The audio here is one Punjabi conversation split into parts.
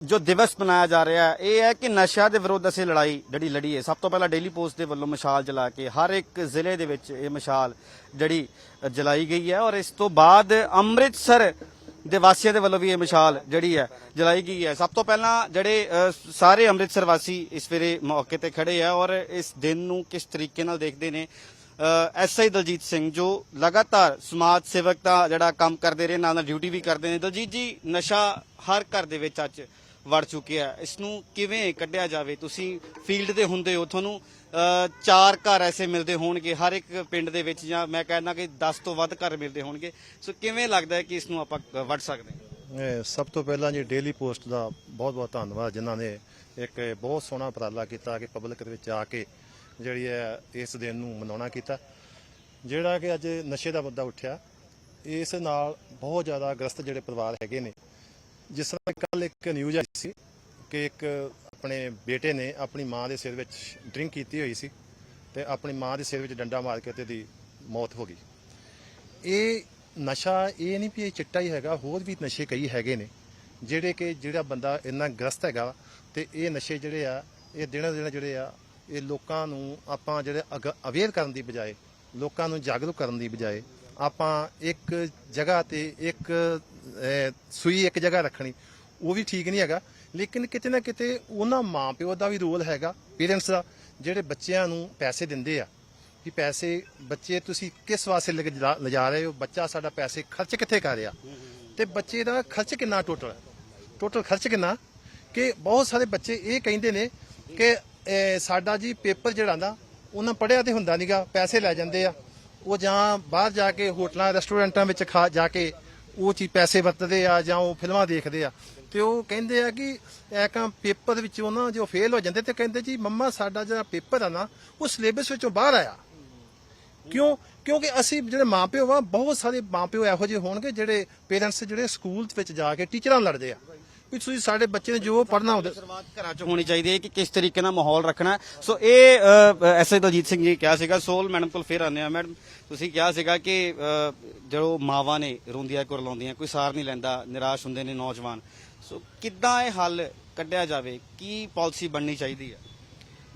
ਜੋ ਦਿਵਸ ਮਨਾਇਆ ਜਾ ਰਿਹਾ ਹੈ, ਇਹ ਹੈ ਕਿ ਨਸ਼ਾ ਦੇ ਵਿਰੁੱਧ ਅਸੀਂ ਲੜਾਈ ਜਿਹੜੀ ਲੜੀ ਹੈ। ਸਭ ਤੋਂ ਪਹਿਲਾਂ ਡੇਲੀ ਪੋਸਟ ਦੇ ਵੱਲੋਂ ਮਸ਼ਾਲ ਜਲਾ ਕੇ ਹਰ ਇੱਕ ਜ਼ਿਲ੍ਹੇ ਦੇ ਵਿੱਚ ਇਹ ਮਸ਼ਾਲ ਜਿਹੜੀ ਜਲਾਈ ਗਈ ਹੈ ਔਰ ਇਸ ਤੋਂ ਬਾਅਦ ਅੰਮ੍ਰਿਤਸਰ ਦੇ ਵਾਸੀਆਂ ਦੇ ਵੱਲੋਂ ਵੀ ਇਹ ਮਸ਼ਾਲ ਜਿਹੜੀ ਹੈ ਜਲਾਈ ਗਈ ਹੈ। ਸਭ ਤੋਂ ਪਹਿਲਾਂ ਜਿਹੜੇ ਸਾਰੇ ਅੰਮ੍ਰਿਤਸਰ ਵਾਸੀ ਇਸ ਵੇਲੇ ਮੌਕੇ ਤੇ ਖੜੇ ਆ ਔਰ ਇਸ ਦਿਨ ਨੂੰ ਕਿਸ ਤਰੀਕੇ ਨਾਲ ਦੇਖਦੇ ਨੇ ਐਸਆਈ ਦਲਜੀਤ ਸਿੰਘ ਜੋ ਲਗਾਤਾਰ ਸਮਾਜ ਸੇਵਕ ਦਾ ਜਿਹੜਾ ਕੰਮ ਕਰਦੇ ਰਹੇ, ਨਾਲ ਨਾਲ ਡਿਊਟੀ ਵੀ ਕਰਦੇ ਨੇ। ਦਲਜੀਤ ਜੀ, ਨਸ਼ਾ ਹਰ ਘਰ ਦੇ ਵਿੱਚ ਅੱਜ ਵੜ ਚੁੱਕਿਆ ਹੈ। ਇਸ ਨੂੰ ਕਿਵੇਂ ਕੱਢਿਆ ਜਾਵੇ? ਤੁਸੀਂ ਫੀਲਡ ਤੇ ਹੁੰਦੇ ਹੋ ਤੁਹਾਨੂੰ ਚਾਰ ਘਰ ਐਸੇ ਮਿਲਦੇ ਹੋਣਗੇ ਹਰ ਇੱਕ ਪਿੰਡ ਦੇ ਵਿੱਚ ਜਾਂ ਮੈਂ ਕਹਿੰਦਾ ਕਿ 10 ਤੋਂ ਵੱਧ ਘਰ ਮਿਲਦੇ ਹੋਣਗੇ। ਸੋ ਕਿਵੇਂ ਲੱਗਦਾ ਹੈ ਕਿ ਇਸ ਨੂੰ ਆਪਾਂ ਅ, ਵੱਢ ਸਕਦੇ ਹਾਂ? ਸਭ ਤੋਂ ਪਹਿਲਾਂ ਜੀ ਡੇਲੀ ਪੋਸਟ ਦਾ ਬਹੁਤ ਬਹੁਤ ਧੰਨਵਾਦ ਜਿਨ੍ਹਾਂ ਨੇ ਇੱਕ ਬਹੁਤ ਸੋਹਣਾ ਉਪਰਾਲਾ ਕੀਤਾ ਕਿ ਪਬਲਿਕ ਦੇ ਵਿੱਚ ਆ ਕੇ ਜਿਹੜੀ ਹੈ ਇਸ ਦਿਨ ਨੂੰ ਮਨਾਉਣਾ ਕੀਤਾ। ਜਿਹੜਾ ਕਿ ਅੱਜ ਨਸ਼ੇ ਦਾ ਮੁੱਦਾ ਉੱਠਿਆ ਇਸ ਨਾਲ ਬਹੁਤ ਜ਼ਿਆਦਾ ਗ੍ਰਸਤ ਜਿਹੜੇ ਪਰਿਵਾਰ ਹੈਗੇ ਨੇ ਜਿਸ ਤਰ੍ਹਾਂ ਕੱਲ ਇੱਕ ਨਿਊਜ਼ ਆਈ ਸੀ ਕਿ ਇੱਕ ਆਪਣੇ ਬੇਟੇ ਨੇ ਆਪਣੀ ਮਾਂ ਦੇ ਸਿਰ ਵਿੱਚ ਡਰਿੰਕ ਕੀਤੀ ਹੋਈ ਸੀ ਤੇ ਆਪਣੀ ਮਾਂ ਦੇ ਸਿਰ ਵਿੱਚ ਡੰਡਾ ਮਾਰ ਕੇ ਤੇ ਦੀ ਮੌਤ ਹੋ ਗਈ। ਇਹ ਨਸ਼ਾ ਇਹ ਨਹੀਂ ਵੀ ਇਹ ਚਿੱਟਾ ਹੀ ਹੈਗਾ, ਹੋਰ ਵੀ ਨਸ਼ੇ ਕਈ ਹੈਗੇ ਨੇ, ਜਿਹੜੇ ਕਿ ਜਿਹੜਾ ਬੰਦਾ ਇੰਨਾ ਗ੍ਰਸਤ ਹੈਗਾ ਤੇ ਇਹ ਨਸ਼ੇ ਜਿਹੜੇ ਆ, ਇਹ ਦਿਨਾਂ ਦਿਨਾਂ ਜਿਹੜੇ ਆ, ਇਹ ਲੋਕਾਂ ਨੂੰ ਆਪਾਂ ਜਿਹੜੇ ਅਵੇਅਰ ਕਰਨ ਦੀ ਬਜਾਏ, ਲੋਕਾਂ ਨੂੰ ਜਾਗਰੂਕ ਕਰਨ ਦੀ ਬਜਾਏ ਆਪਾਂ ਇੱਕ ਜਗ੍ਹਾ ਤੇ ਇੱਕ ਸੂਈ ਇੱਕ ਜਗ੍ਹਾ ਰੱਖਣੀ, ਉਹ ਵੀ ਠੀਕ ਨਹੀਂ ਹੈਗਾ। ਲੇਕਿਨ ਕਿਤੇ ਨਾ ਕਿਤੇ ਉਹਨਾਂ ਮਾਪਿਓ ਦਾ ਵੀ ਰੋਲ ਹੈਗਾ, ਪੇਰੈਂਟਸ ਦਾ, ਜਿਹੜੇ ਬੱਚਿਆਂ ਨੂੰ ਪੈਸੇ ਦਿੰਦੇ ਆ। ਕਿ ਪੈਸੇ, ਬੱਚੇ ਤੁਸੀਂ ਕਿਸ ਵਾਸਤੇ ਲੈ ਲਿਜਾ ਰਹੇ ਹੋ? ਬੱਚਾ ਸਾਡਾ ਪੈਸੇ ਖਰਚ ਕਿੱਥੇ ਕਰ ਰਿਹਾ? ਤੇ ਬੱਚੇ ਦਾ ਖਰਚ ਕਿੰਨਾ ਟੋਟਲ ਟੋਟਲ ਖਰਚ ਕਿੰਨਾ? ਕਿ ਬਹੁਤ ਸਾਰੇ ਬੱਚੇ ਇਹ ਕਹਿੰਦੇ ਨੇ ਕਿ ਸਾਡਾ ਜੀ ਪੇਪਰ ਜਿਹੜਾ ਨਾ, ਉਹਨਾਂ ਪੜਿਆ ਤੇ ਹੁੰਦਾ ਨਹੀਂਗਾ ਪੈਸੇ ਲੈ ਜਾਂਦੇ ਆ। ਉਹ ਜਾਂ ਬਾਹਰ ਜਾ ਕੇ ਹੋਟਲਾਂ, ਰੈਸਟੋਰੈਂਟਾਂ ਵਿੱਚ ਖਾ, ਜਾ ਕੇ ਉਹ ਚੀਜ਼ ਪੈਸੇ ਵਰਤਦੇ ਆ ਜਾਂ ਉਹ ਫਿਲਮਾਂ ਦੇਖਦੇ ਆ, ਤੇ ਉਹ ਕਹਿੰਦੇ ਆ ਕਿ ਐਕਾਂ ਪੇਪਰ ਵਿੱਚੋਂ ਨਾ ਜੋ ਫੇਲ ਹੋ ਜਾਂਦੇ ਤੇ ਕਹਿੰਦੇ ਜੀ, ਮੰਮਾ, ਸਾਡਾ ਜਿਹੜਾ ਪੇਪਰ ਆ ਨਾ, ਉਹ ਸਿਲੇਬਸ ਵਿੱਚੋਂ ਬਾਹਰ ਆਇਆ। ਕਿਉਂ? ਕਿਉਂਕਿ ਅਸੀਂ ਜਿਹੜੇ ਮਾਪਿਓ ਆ, ਬਹੁਤ ਸਾਰੇ ਮਾਪਿਓ ਇਹੋ ਜਿਹੇ ਹੋਣਗੇ ਜਿਹੜੇ ਪੇਰੈਂਟਸ ਜਿਹੜੇ ਸਕੂਲ ਵਿੱਚ ਜਾ ਕੇ ਟੀਚਰਾਂ ਨਾਲ ਲੜਦੇ ਆ। ਵੀ ਤੁਸੀਂ ਸਾਡੇ ਬੱਚੇ ਨੇ ਜੋ ਪੜ੍ਹਨਾ ਹੁੰਦਾ ਸ਼ੁਰੂਆਤ ਘਰਾਂ 'ਚ ਹੋਣੀ ਚਾਹੀਦੀ ਹੈ ਕਿ ਕਿਸ ਤਰੀਕੇ ਨਾਲ ਮਾਹੌਲ ਰੱਖਣਾ ਹੈ। ਸੋ ਇਹ ਐਸਆਈ ਦਲਜੀਤ ਸਿੰਘ ਜੀ ਕਿਹਾ ਸੀਗਾ ਸੋਲ ਮੈਡਮ ਕੋਲ ਫੇਰ ਆਨੇ ਆ ਮੈਡਮ ਤੁਸੀਂ ਕਿਹਾ ਸੀਗਾ ਕਿ ਅ, ਜੋ ਮਾਵਾਂ ਨੇ ਰੋਂਦੀਆਂ ਕੁਰਲਾਉਂਦੀਆਂ ਕੋਈ ਸਾਰ ਨਹੀਂ ਲੈਂਦਾ ਨਿਰਾਸ਼ ਹੁੰਦੇ ਨੇ ਨੌਜਵਾਨ। ਸੋ ਕਿੱਦਾਂ ਇਹ ਹੱਲ ਕੱਢਿਆ ਜਾਵੇ? ਕੀ ਪਾਲਿਸੀ ਬਣਨੀ ਚਾਹੀਦੀ ਹੈ?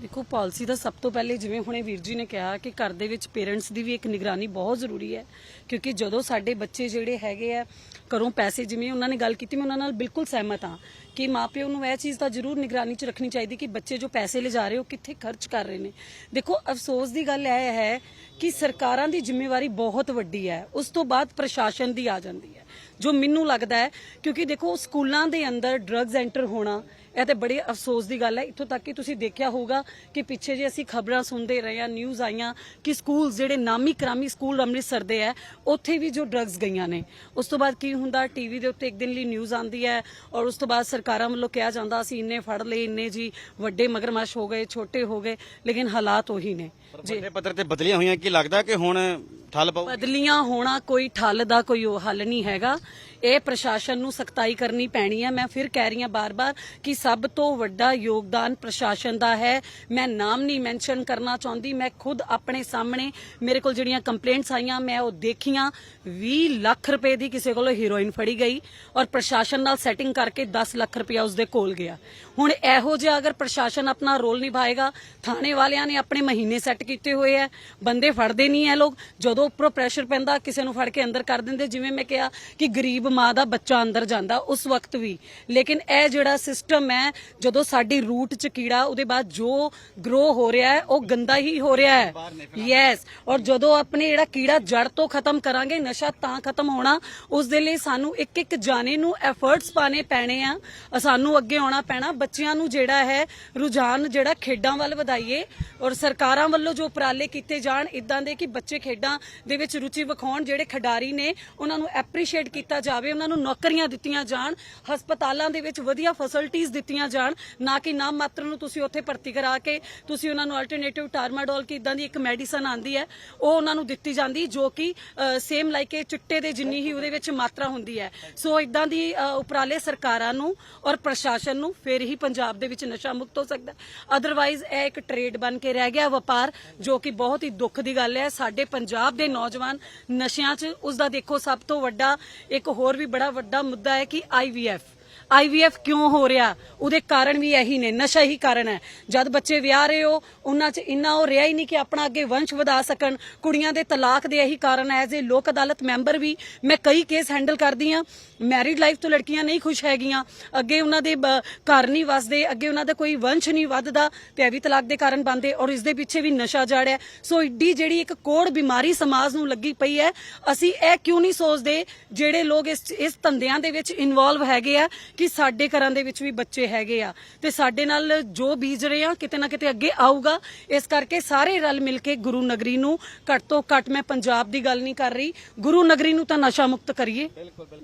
ਦੇਖੋ ਪਾਲਿਸੀ ਦਾ ਸਭ ਤੋਂ ਪਹਿਲੇ ਜਿਵੇਂ ਹੁਣੇ ਵੀਰ ਜੀ ਨੇ ਕਿਹਾ ਕਿ ਘਰ ਦੇ ਵਿੱਚ ਪੇਰੈਂਟਸ ਦੀ ਵੀ ਇੱਕ ਨਿਗਰਾਨੀ ਬਹੁਤ ਜ਼ਰੂਰੀ ਹੈ। ਕਿਉਂਕਿ ਜਦੋਂ ਸਾਡੇ ਬੱਚੇ ਜਿਹੜੇ ਹੈਗੇ ਆ ਘਰੋਂ ਪੈਸੇ ਜਿਵੇਂ ਉਹਨਾਂ ਨੇ ਗੱਲ ਕੀਤੀ, ਮੈਂ ਉਹਨਾਂ ਨਾਲ ਬਿਲਕੁਲ ਸਹਿਮਤ ਹਾਂ ਕਿ ਮਾਪਿਓ ਨੂੰ ਇਹ ਚੀਜ਼ ਤਾਂ ਜ਼ਰੂਰ ਨਿਗਰਾਨੀ 'ਚ ਰੱਖਣੀ ਚਾਹੀਦੀ ਕਿ ਬੱਚੇ ਜੋ ਪੈਸੇ ਲਿਜਾ ਰਹੇ ਹੋ ਕਿੱਥੇ ਖਰਚ ਕਰ ਰਹੇ ਨੇ। ਦੇਖੋ, ਅਫਸੋਸ ਦੀ ਗੱਲ ਇਹ ਹੈ ਕਿ ਸਰਕਾਰਾਂ ਦੀ ਜ਼ਿੰਮੇਵਾਰੀ ਬਹੁਤ ਵੱਡੀ ਹੈ, ਉਸ ਤੋਂ ਬਾਅਦ ਪ੍ਰਸ਼ਾਸਨ ਦੀ ਆ ਜਾਂਦੀ ਹੈ, ਜੋ ਮੈਨੂੰ ਲੱਗਦਾ ਹੈ, ਕਿਉਂਕਿ ਦੇਖੋ ਸਕੂਲਾਂ ਦੇ ਅੰਦਰ ਡਰੱਗਸ ਐਂਟਰ ਹੋਣਾ ਇਹ ਤੇ ਬੜੇ ਅਫਸੋਸ ਦੀ ਗੱਲ ਹੈ। ਇੱਥੋਂ ਤੱਕ ਕਿ ਤੁਸੀਂ ਦੇਖਿਆ ਹੋਊਗਾ ਕਿ ਪਿੱਛੇ ਜੇ ਅਸੀਂ ਖਬਰਾਂ ਸੁਣਦੇ ਰਹੇ ਆ ਨਿਊਜ਼ ਆਈਆਂ ਕਿ ਸਕੂਲ ਜਿਹੜੇ ਨਾਮੀ ਕਰਾਮੀ ਸਕੂਲ ਅੰਮ੍ਰਿਤਸਰ ਦੇ ਹੈ, ਉੱਥੇ ਵੀ ਜੋ ਡਰੱਗਸ ਗਈਆਂ ਨੇ। ਉਸ ਤੋਂ ਬਾਅਦ ਕੀ ਹੁੰਦਾ ਟੀਵੀ ਦੇ ਉੱਤੇ ਇੱਕ ਦਿਨ ਲਈ ਨਿਊਜ਼ ਆਉਂਦੀ ਹੈ ਔਰ ਉਸ ਤੋਂ ਬਾਅਦ ਸਰਕਾਰਾਂ ਵੱਲੋਂ ਕਿਹਾ ਜਾਂਦਾ, ਅਸੀਂ ਇੰਨੇ ਫੜ ਲਏ, ਇੰਨੇ ਜੀ ਵੱਡੇ ਮਗਰਮੱਛ ਹੋ ਗਏ, ਛੋਟੇ ਹੋ ਗਏ, ਲੇਕਿਨ ਹਾਲਾਤ ਉਹੀ ਨੇ। ਵੱਡੇ ਪੱਧਰ ਤੇ ਬਦਲੀਆਂ ਹੋਈਆਂ ਕੀ ਲੱਗਦਾ ਕਿ ਹੁਣ ਠੱਲ ਪਊ ਬਦਲੀਆਂ ਹੋਣਾ ਕੋਈ ਠੱਲ ਦਾ ਕੋਈ ਉਹ ਹੱਲ ਨਹੀਂ ਹੈਗਾ। ਇਹ ਪ੍ਰਸ਼ਾਸਨ ਨੂੰ ਸਖਤਾਈ ਕਰਨੀ ਪੈਣੀ ਹੈ ਮੈਂ ਫਿਰ ਕਹਿ ਰਹੀ ਹਾਂ ਬਾਰ-ਬਾਰ ਕਿ ਸਭ ਤੋਂ ਵੱਡਾ ਯੋਗਦਾਨ ਪ੍ਰਸ਼ਾਸਨ ਦਾ ਹੈ। ਮੈਂ ਨਾਮ ਨਹੀਂ ਮੈਂਸ਼ਨ ਕਰਨਾ ਚਾਹੁੰਦੀ। ਮੈਂ ਖੁਦ ਆਪਣੇ ਸਾਹਮਣੇ ਮੇਰੇ ਕੋਲ ਜਿਹੜੀਆਂ ਕੰਪਲੇਂਟਸ ਆਈਆਂ ਮੈਂ ਉਹ ਦੇਖੀਆਂ। 20 ਲੱਖ ਰੁਪਏ ਦੀ ਕਿਸੇ ਕੋਲੋਂ ਹੀਰੋਇਨ ਫੜੀ ਗਈ ਔਰ ਪ੍ਰਸ਼ਾਸਨ ਨਾਲ ਸੈਟਿੰਗ ਕਰਕੇ 10 ਲੱਖ ਰੁਪਇਆ ਉਸਦੇ ਕੋਲ ਗਿਆ। ਹੁਣ ਇਹੋ ਜਿਹਾ ਅਗਰ ਪ੍ਰਸ਼ਾਸਨ ਆਪਣਾ ਰੋਲ ਨਿਭਾਏਗਾ ਥਾਣੇ ਵਾਲਿਆਂ ਨੇ ਆਪਣੇ ਮਹੀਨੇ ਸੈੱਟ ਕੀਤੇ ਹੋਏ ਆ, ਬੰਦੇ ਫੜਦੇ ਨਹੀਂ ਐ ਲੋਕ। ਜਦੋਂ ਉੱਪਰੋਂ ਪ੍ਰੈਸ਼ਰ ਪੈਂਦਾ, ਕਿਸੇ ਨੂੰ ਫੜ ਕੇ ਅੰਦਰ ਕਰ ਦਿੰਦੇ। ਜਿਵੇਂ ਮੈਂ ਕਿਹਾ ਕਿ ਗਰੀਬ ਮਾਂ ਦਾ ਬੱਚਾ ਅੰਦਰ ਜਾਂਦਾ, ਉਸ ਵਕਤ ਵੀ। ਲੇਕਿਨ ਇਹ ਜਿਹੜਾ ਸਿਸਟਮ ਹੈ, ਜਦੋਂ ਸਾਡੀ ਰੂਟ ਚ ਕੀੜਾ, ਉਹਦੇ ਬਾਅਦ ਜੋ ਗਰੋ ਹੋ ਰਿਹਾ ਹੈ, ਉਹ ਗੰਦਾ ਹੀ ਹੋ ਰਿਹਾ ਹੈ। ਯੈਸ ਔਰ ਜਦੋਂ ਆਪਣੇ ਜਿਹੜਾ ਕੀੜਾ ਜੜ ਤੋਂ ਖਤਮ ਕਰਾਂਗੇ, ਨਸ਼ਾ ਤਾਂ ਖਤਮ ਹੋਣਾ, ਉਸ ਦੇ ਲਈ ਸਾਨੂੰ ਇੱਕ ਇੱਕ ਜਾਣੇ ਨੂੰ ਐਫਰਟਸ ਪਾਣੇ ਪੈਣੇ ਆ। ਸਾਨੂੰ ਅੱਗੇ ਆਉਣਾ ਪੈਣਾ। ਬੱਚਿਆਂ ਨੂੰ ਜਿਹੜਾ ਹੈ, ਰੁਝਾਨ ਜਿਹੜਾ ਖੇਡਾਂ ਵੱਲ ਵਧਾਈਏ। ਔਰ ਸਰਕਾਰਾਂ ਵੱਲੋਂ ਵੱਲੋਂ ਜੋ ਉਪਰਾਲੇ ਕੀਤੇ ਜਾਣ ਇਦਾਂ ਦੇ ਕਿ ਬੱਚੇ ਖੇਡਾਂ ਦੇ ਵਿੱਚ ਰੁਚੀ ਵਿਖਾਉਣ ਜਿਹੜੇ ਖਿਡਾਰੀ ਨੇ, ਉਹਨਾਂ ਨੂੰ ਐਪਰੀਸ਼ੀਏਟ ਕੀਤਾ ਜਾਵੇ, ਉਹਨਾਂ ਨੂੰ ਨੌਕਰੀਆਂ ਦਿੱਤੀਆਂ ਜਾਣ, ਹਸਪਤਾਲਾਂ ਦੇ ਵਿੱਚ ਵਧੀਆ ਫੈਸਿਲਿਟੀਆਂ ਦਿੱਤੀਆਂ ਜਾਣ, ਨਾ ਕਿ ਨਾਮ ਮਾਤਰ ਨੂੰ ਤੁਸੀਂ ਉੱਥੇ ਭਰਤੀ ਕਰਾ ਕੇ, ਤੁਸੀਂ ਉਹਨਾਂ ਨੂੰ ਅਲਟਰਨੇਟਿਵ ਟਾਰਮਾਡੋਲ ਕੀ ਇਦਾਂ ਦੀ ਇੱਕ ਮੈਡੀਸਨ ਆਂਦੀ ਹੈ, ਉਹ ਉਹਨਾਂ ਨੂੰ ਦਿੱਤੀ ਜਾਂਦੀ, ਜੋ ਕਿ ਸੇਮ ਲਾਈਕ ਚਿੱਟੇ ਦੇ ਜਿੰਨੀ ਹੀ ਉਹਦੇ ਵਿੱਚ ਮਾਤਰਾ ਹੁੰਦੀ ਹੈ। ਸੋ ਇਦਾਂ ਦੀ ਉਪਰਾਲੇ ਸਰਕਾਰਾਂ ਨੂੰ ਔਰ ਪ੍ਰਸ਼ਾਸਨ ਨੂੰ ਫਿਰ ਹੀ ਪੰਜਾਬ ਦੇ ਵਿੱਚ ਨਸ਼ਾ ਮੁਕਤ ਹੋ ਸਕਦਾ ਅਦਰਵਾਈਜ਼ ਇਹ ਇੱਕ ਟ੍ਰੇਡ ਬਣ ਕੇ ਰਹਿ ਗਿਆ ਵਪਾਰ ਜੋ ਕਿ ਬਹੁਤ ਹੀ ਦੁੱਖ ਦੀ ਗੱਲ ਹੈ। ਸਾਡੇ ਪੰਜਾਬ ਦੇ ਨੌਜਵਾਨ ਨਸ਼ਿਆਂ 'ਚ ਉਸ ਦਾ ਦੇਖੋ ਸਭ ਤੋਂ ਵੱਡਾ, ਇੱਕ ਹੋਰ ਵੀ ਬੜਾ ਵੱਡਾ ਮੁੱਦਾ ਹੈ ਕਿ ਆਈਵੀਐਫ ਆਈਵੀਐਫ ਕਿਉਂ ਹੋ ਰਿਹਾ? ਉਹਦੇ ਕਾਰਨ ਵੀ ਇਹੀ ਨੇ, ਨਸ਼ਾ ਹੀ ਕਾਰਨ ਹੈ। ਜਦ ਬੱਚੇ ਵਿਆਹ ਰਹੇ ਹੋ, ਉਹਨਾਂ 'ਚ ਇੰਨਾ ਉਹ ਰਿਹਾ ਹੀ ਨਹੀਂ ਕਿ ਆਪਣਾ ਅੱਗੇ ਵੰਸ਼ ਵਧਾ ਸਕਣ। ਕੁੜੀਆਂ ਦੇ ਤਲਾਕ ਦੇ ਇਹੀ ਕਾਰਨ ਹੈ, ਐਜ਼ ਏ ਲੋਕ ਅਦਾਲਤ ਮੈਂਬਰ ਵੀ ਮੈਂ ਕਈ ਕੇਸ ਹੈਂਡਲ ਕਰਦੀ ਆ ਮੈਰਿਡ ਲਾਈਫ ਤੋਂ ਲੜਕੀਆਂ ਨਹੀਂ ਖੁਸ਼ ਹੈਗੀਆਂ। ਅੱਗੇ ਉਹਨਾਂ ਦੇ ਘਰ ਨਹੀਂ ਵਸਦੇ, ਅੱਗੇ ਉਹਨਾਂ ਦਾ ਕੋਈ ਵੰਸ਼ ਨਹੀਂ ਵੱਧਦਾ ਤੇ ਇਹ ਵੀ ਤਲਾਕ ਦੇ ਕਾਰਨ ਬਣਦੇ ਔਰ ਇਸ ਦੇ ਪਿੱਛੇ ਵੀ ਨਸ਼ਾ ਜੜਿਆ ਸੋ ਇੱਡੀ ਜਿਹੜੀ ਇੱਕ ਕੋੜ ਬਿਮਾਰੀ ਸਮਾਜ ਨੂੰ ਲੱਗੀ ਪਈ ਹੈ, ਅਸੀਂ ਇਹ ਕਿਉਂ ਨਹੀਂ ਸੋਚਦੇ ਜਿਹੜੇ ਲੋਕ ਇਸ ਇਸ ਧੰਦਿਆਂ ਦੇ ਵਿੱਚ ਇਨਵੋਲਵ ਹੈਗੇ ਆ ਕਿ ਸਾਡੇ ਘਰਾਂ ਦੇ ਵਿੱਚ ਵੀ ਬੱਚੇ ਹੈਗੇ ਆ। ਤੇ ਸਾਡੇ ਨਾਲ ਜੋ ਬੀਜ ਰਹੇ ਆ ਕਿਤੇ ਨਾ ਕਿਤੇ ਅੱਗੇ ਆਊਗਾ। ਇਸ ਕਰਕੇ ਸਾਰੇ ਰਲ ਮਿਲ ਕੇ ਗੁਰੂ ਨਗਰੀ ਨੂੰ ਘੱਟ ਤੋਂ ਘੱਟ ਮੈਂ ਪੰਜਾਬ ਦੀ ਗੱਲ ਨਹੀਂ ਕਰ ਰਹੀ। ਗੁਰੂ ਨਗਰੀ ਨੂੰ ਤਾਂ ਨਸ਼ਾ ਮੁਕਤ ਕਰੀਏ।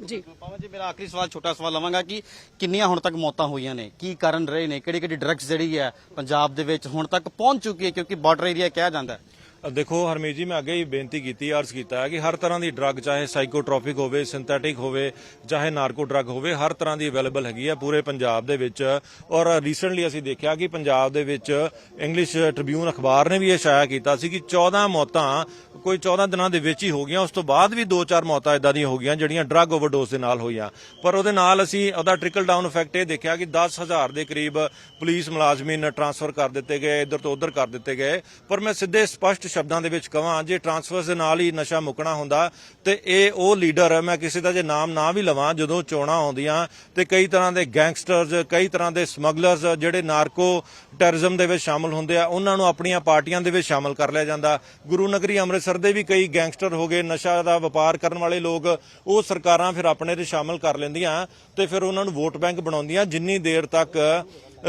ਜੀ। ਪਾਵਨ ਜੀ ਮੇਰਾ ਆਖਰੀ ਸਵਾਲ ਛੋਟਾ ਸਵਾਲ ਲਵਾਂਗਾ ਕਿ ਕਿੰਨੀਆਂ ਹੁਣ ਤੱਕ ਮੌਤਾਂ ਹੋਈਆਂ ਨੇ? ਕੀ ਕਾਰਨ ਰਹੇ ਨੇ? ਕਿਹੜੀ ਕਿਹੜੀ ਡਰੱਗਸ ਜਿਹੜੀ ਹੈ ਪੰਜਾਬ ਦੇ ਵਿੱਚ ਹੁਣ ਤੱਕ ਪਹੁੰਚ ਚੁੱਕੀ ਹੈ? ਕਿਉਂਕਿ ਬਾਰਡਰ ਏਰੀਆ ਕਿਹਾ ਜਾਂਦਾ ਹੈ। ਦੇਖੋ ਹਰਮੀਤ ਜੀ, ਮੈਂ ਅੱਗੇ ਹੀ ਬੇਨਤੀ ਕੀਤੀ ਅਰਜ਼ ਕੀਤਾ ਹੈ ਕਿ ਹਰ ਤਰ੍ਹਾਂ ਦੀ ਡਰੱਗ ਚਾਹੇ ਸਾਈਕੋਟ੍ਰੋਪਿਕ ਹੋਵੇ ਸਿੰਥੈਟਿਕ ਹੋਵੇ, ਚਾਹੇ ਨਾਰਕੋ ਡਰੱਗ ਹੋਵੇ, ਹਰ ਤਰ੍ਹਾਂ ਦੀ ਅਵੇਲੇਬਲ ਹੈਗੀ ਹੈ ਪੂਰੇ ਪੰਜਾਬ ਦੇ ਵਿੱਚ। ਔਰ ਰੀਸੈਂਟਲੀ ਅਸੀਂ ਦੇਖਿਆ ਕਿ ਪੰਜਾਬ ਦੇ ਵਿੱਚ ਇੰਗਲਿਸ਼ ਟ੍ਰਿਬਿਊਨ ਅਖਬਾਰ ਨੇ ਵੀ ਇਹ ਸ਼ਾਇਆ ਕੀਤਾ ਸੀ ਕਿ 14 ਮੌਤਾਂ, ਕੋਈ 14 ਦਿਨਾਂ ਦੇ ਵਿੱਚ ਹੀ ਹੋ ਗਈਆਂ, ਉਸ ਤੋਂ ਬਾਅਦ ਵੀ 2-4 ਮੌਤਾਂ ਇਦਾਂ ਦੀਆਂ ਹੋ ਗਈਆਂ ਜਿਹੜੀਆਂ ਡਰੱਗ ਓਵਰਡੋਸ ਦੇ ਨਾਲ ਹੋਈਆਂ। ਪਰ ਉਹਦੇ ਨਾਲ ਅਸੀਂ ਉਹਦਾ ਟ੍ਰਿਕਲ ਡਾਊਨ ਇਫੈਕਟ ਇਹ ਦੇਖਿਆ ਕਿ 10000 ਦੇ ਕਰੀਬ ਪੁਲਿਸ ਮੁਲਾਜ਼ਮੀਨ ਟ੍ਰਾਂਸਫਰ ਕਰ ਦਿੱਤੇ ਗਏ, ਇੱਧਰ ਤੋਂ ਉੱਧਰ ਕਰ ਦਿੱਤੇ ਗਏ। ਪਰ ਮੈਂ ਸਿੱਧੇ ਸਪਸ਼ਟ ਸ਼ਬਦਾਂ ਦੇ ਵਿੱਚ ਕਹਾਂ ਜੇ ਟ੍ਰਾਂਸਫਰਸ ਦੇ ਨਾਲ ਹੀ ਨਸ਼ਾ ਮੁਕਣਾ ਹੁੰਦਾ ਤੇ ਇਹ ਉਹ ਲੀਡਰ ਮੈਂ ਕਿਸੇ ਦਾ ਜੇ ਨਾਮ ਨਾ ਵੀ ਲਵਾਂ, ਜਦੋਂ ਚੋਣਾਂ ਆਉਂਦੀਆਂ ਤੇ ਕਈ ਤਰ੍ਹਾਂ ਦੇ ਗੈਂਗਸਟਰਸ ਕਈ ਤਰ੍ਹਾਂ ਦੇ ਸਮਗਲਰਸ ਜਿਹੜੇ ਨਾਰਕੋ ਟੈਰਰਿਜ਼ਮ ਦੇ ਵਿੱਚ ਸ਼ਾਮਲ ਹੁੰਦੇ ਆ, ਉਹਨਾਂ ਨੂੰ ਆਪਣੀਆਂ ਪਾਰਟੀਆਂ ਦੇ ਵਿੱਚ ਸ਼ਾਮਲ ਕਰ ਲਿਆ ਜਾਂਦਾ। ਗੁਰੂ ਨਗਰੀ ਅੰਮ੍ਰਿਤਸਰ ਦੇ ਵੀ ਕਈ ਗੈਂਗਸਟਰ ਹੋ ਗਏ, ਨਸ਼ਾ ਦਾ ਵਪਾਰ ਕਰਨ ਵਾਲੇ ਲੋਕ, ਉਹ ਸਰਕਾਰਾਂ ਫਿਰ ਆਪਣੇ ਤੇ ਸ਼ਾਮਲ ਕਰ ਲੈਂਦੀਆਂ ਤੇ ਫਿਰ ਉਹਨਾਂ ਨੂੰ ਵੋਟ ਬੈਂਕ ਬਣਾਉਂਦੀਆਂ, ਜਿੰਨੀ ਦੇਰ ਤੱਕ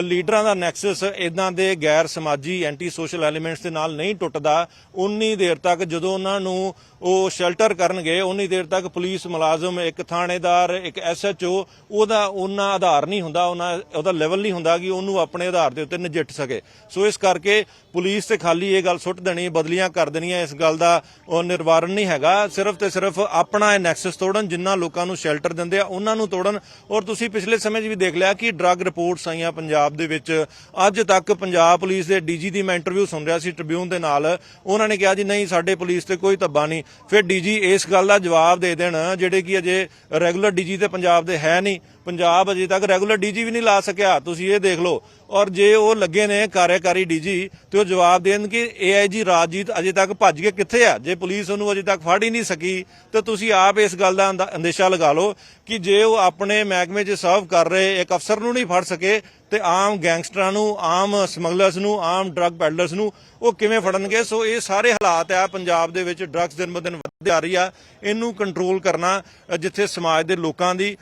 ਲੀਡਰਾਂ ਦਾ ਨੈਕਸਸ ਇਦਾਂ ਦੇ ਗੈਰ ਸਮਾਜੀ ਐਂਟੀ ਸੋਸ਼ਲ ਐਲੀਮੈਂਟਸ ਦੇ ਨਾਲ ਨਹੀਂ ਟੁੱਟਦਾ। ਉਨੀ ਦੇਰ ਤੱਕ ਜਦੋਂ ਉਹਨਾਂ ਨੂੰ ਉਹ ਸ਼ੈਲਟਰ ਕਰਨਗੇ, ਉਨੀ ਦੇਰ ਤੱਕ ਪੁਲਿਸ ਮੁਲਾਜ਼ਮ, ਇੱਕ ਥਾਣੇਦਾਰ, ਇੱਕ ਐਸਐਚਓ ਉਹਦਾ ਉਹਨਾਂ ਆਧਾਰ ਨਹੀਂ ਹੁੰਦਾ, ਉਹਨਾਂ ਉਹਦਾ ਲੈਵਲ ਨਹੀਂ ਹੁੰਦਾ ਕਿ ਉਹਨੂੰ ਆਪਣੇ ਆਧਾਰ ਦੇ ਉੱਤੇ ਨਜਿੱਠ ਸਕੇ। ਸੋ ਇਸ ਕਰਕੇ ਪੁਲਿਸ ਤੇ ਖਾਲੀ ਇਹ ਗੱਲ ਸੁੱਟ ਦੇਣੀ, ਬਦਲੀਆਂ ਕਰ ਦੇਣੀਆਂ, ਇਸ ਗੱਲ ਦਾ ਉਹ ਨਿਰਵਾਰਨ ਨਹੀਂ ਹੈਗਾ। ਸਿਰਫ ਤੇ ਸਿਰਫ ਆਪਣਾ ਇਹ ਨੈਕਸਸ ਤੋੜਨ, ਜਿੰਨਾ ਲੋਕਾਂ ਨੂੰ ਸ਼ੈਲਟਰ ਦਿੰਦੇ ਆ, ਉਹਨਾਂ ਨੂੰ ਤੋੜਨ। ਔਰ ਤੁਸੀਂ ਪਿਛਲੇ ਸਮੇਂ 'ਚ ਵੀ ਦੇਖ ਲਿਆ ਕਿ ਡਰੱਗ ਰਿਪੋਰਟਸ ਆਈਆਂ ਪੰਜਾਬ ਪੰਜਾਬ ਦੇ ਵਿੱਚ ਅੱਜ ਤੱਕ ਪੰਜਾਬ ਪੁਲਿਸ ਦੇ ਡੀਜੀ ਦੀ ਮੈਂ ਇੰਟਰਵਿਊ ਸੁਣ ਰਿਹਾ ਸੀ ਟ੍ਰਿਬਿਊਨ ਦੇ ਨਾਲ। ਉਹਨਾਂ ਨੇ ਕਿਹਾ ਜੀ, ਨਹੀਂ, ਸਾਡੇ ਪੁਲਿਸ ਤੇ ਕੋਈ ਧੱਬਾ ਨਹੀਂ। ਫਿਰ ਡੀਜੀ ਇਸ ਗੱਲ ਦਾ ਜਵਾਬ ਦੇ ਦੇਣ, ਜਿਹੜੇ ਕਿ ਅਜੇ ਰੈਗੂਲਰ ਡੀਜੀ ਤੇ ਪੰਜਾਬ ਦੇ ਹੈ ਨਹੀਂ। ਪੰਜਾਬ ਅਜੇ ਤੱਕ ਰੈਗੂਲਰ ਡੀਜੀ ਵੀ ਨਹੀਂ ਲਾ ਸਕਿਆ। ਤੁਸੀਂ ਇਹ ਦੇਖ ਲਓ। ਔਰ ਜੇ ਉਹ ਲੱਗੇ ਨੇ ਕਾਰਜਕਾਰੀ ਡੀਜੀ, ਤੇ ਉਹ ਜਵਾਬ ਦੇਣ ਕਿ ਏਆਈਜੀ ਰਾਜਜੀਤ ਅਜੇ ਤੱਕ ਭੱਜ ਕੇ ਕਿੱਥੇ ਆ? ਜੇ ਪੁਲਿਸ ਉਹਨੂੰ ਅਜੇ ਤੱਕ ਫੜ ਹੀ ਨਹੀਂ ਸਕੀ, ਤੇ ਤੁਸੀਂ ਆਪ ਇਸ ਗੱਲ ਦਾ ਅੰਦਾ- ਅੰਦੇਸ਼ਾ ਲਗਾ ਲਓ ਕਿ ਜੇ ਉਹ ਆਪਣੇ ਮਹਿਕਮੇ 'ਚ ਸਰਵ ਕਰ ਰਹੇ, ਇੱਕ ਅਫਸਰ ਨੂੰ ਨਹੀਂ ਫੜ ਸਕੇ, ਤੇ ਆਮ ਗੈਂਗਸਟਰਾਂ ਨੂੰ, ਆਮ ਸਮਗਲਰਸ ਨੂੰ, ਆਮ ਡਰੱਗ ਪੈਡਲਰਸ ਨੂੰ ਉਹ ਕਿਵੇਂ ਫੜਨਗੇ? ਸੋ ਇਹ ਸਾਰੇ ਹਾਲਾਤ ਆ, ਪੰਜਾਬ ਦੇ ਵਿੱਚ ਡਰੱਗਸ ਦਿਨ ਬ ਦਿਨ ਵੱਧਦੇ ਆ ਰਹੀ ਆ। ਇਹਨੂੰ ਕੰਟਰੋਲ ਕਰਨਾ ਜਿੱਥੇ ਸਮਾਜ ਦੇ ਲੋਕਾਂ ਦੀ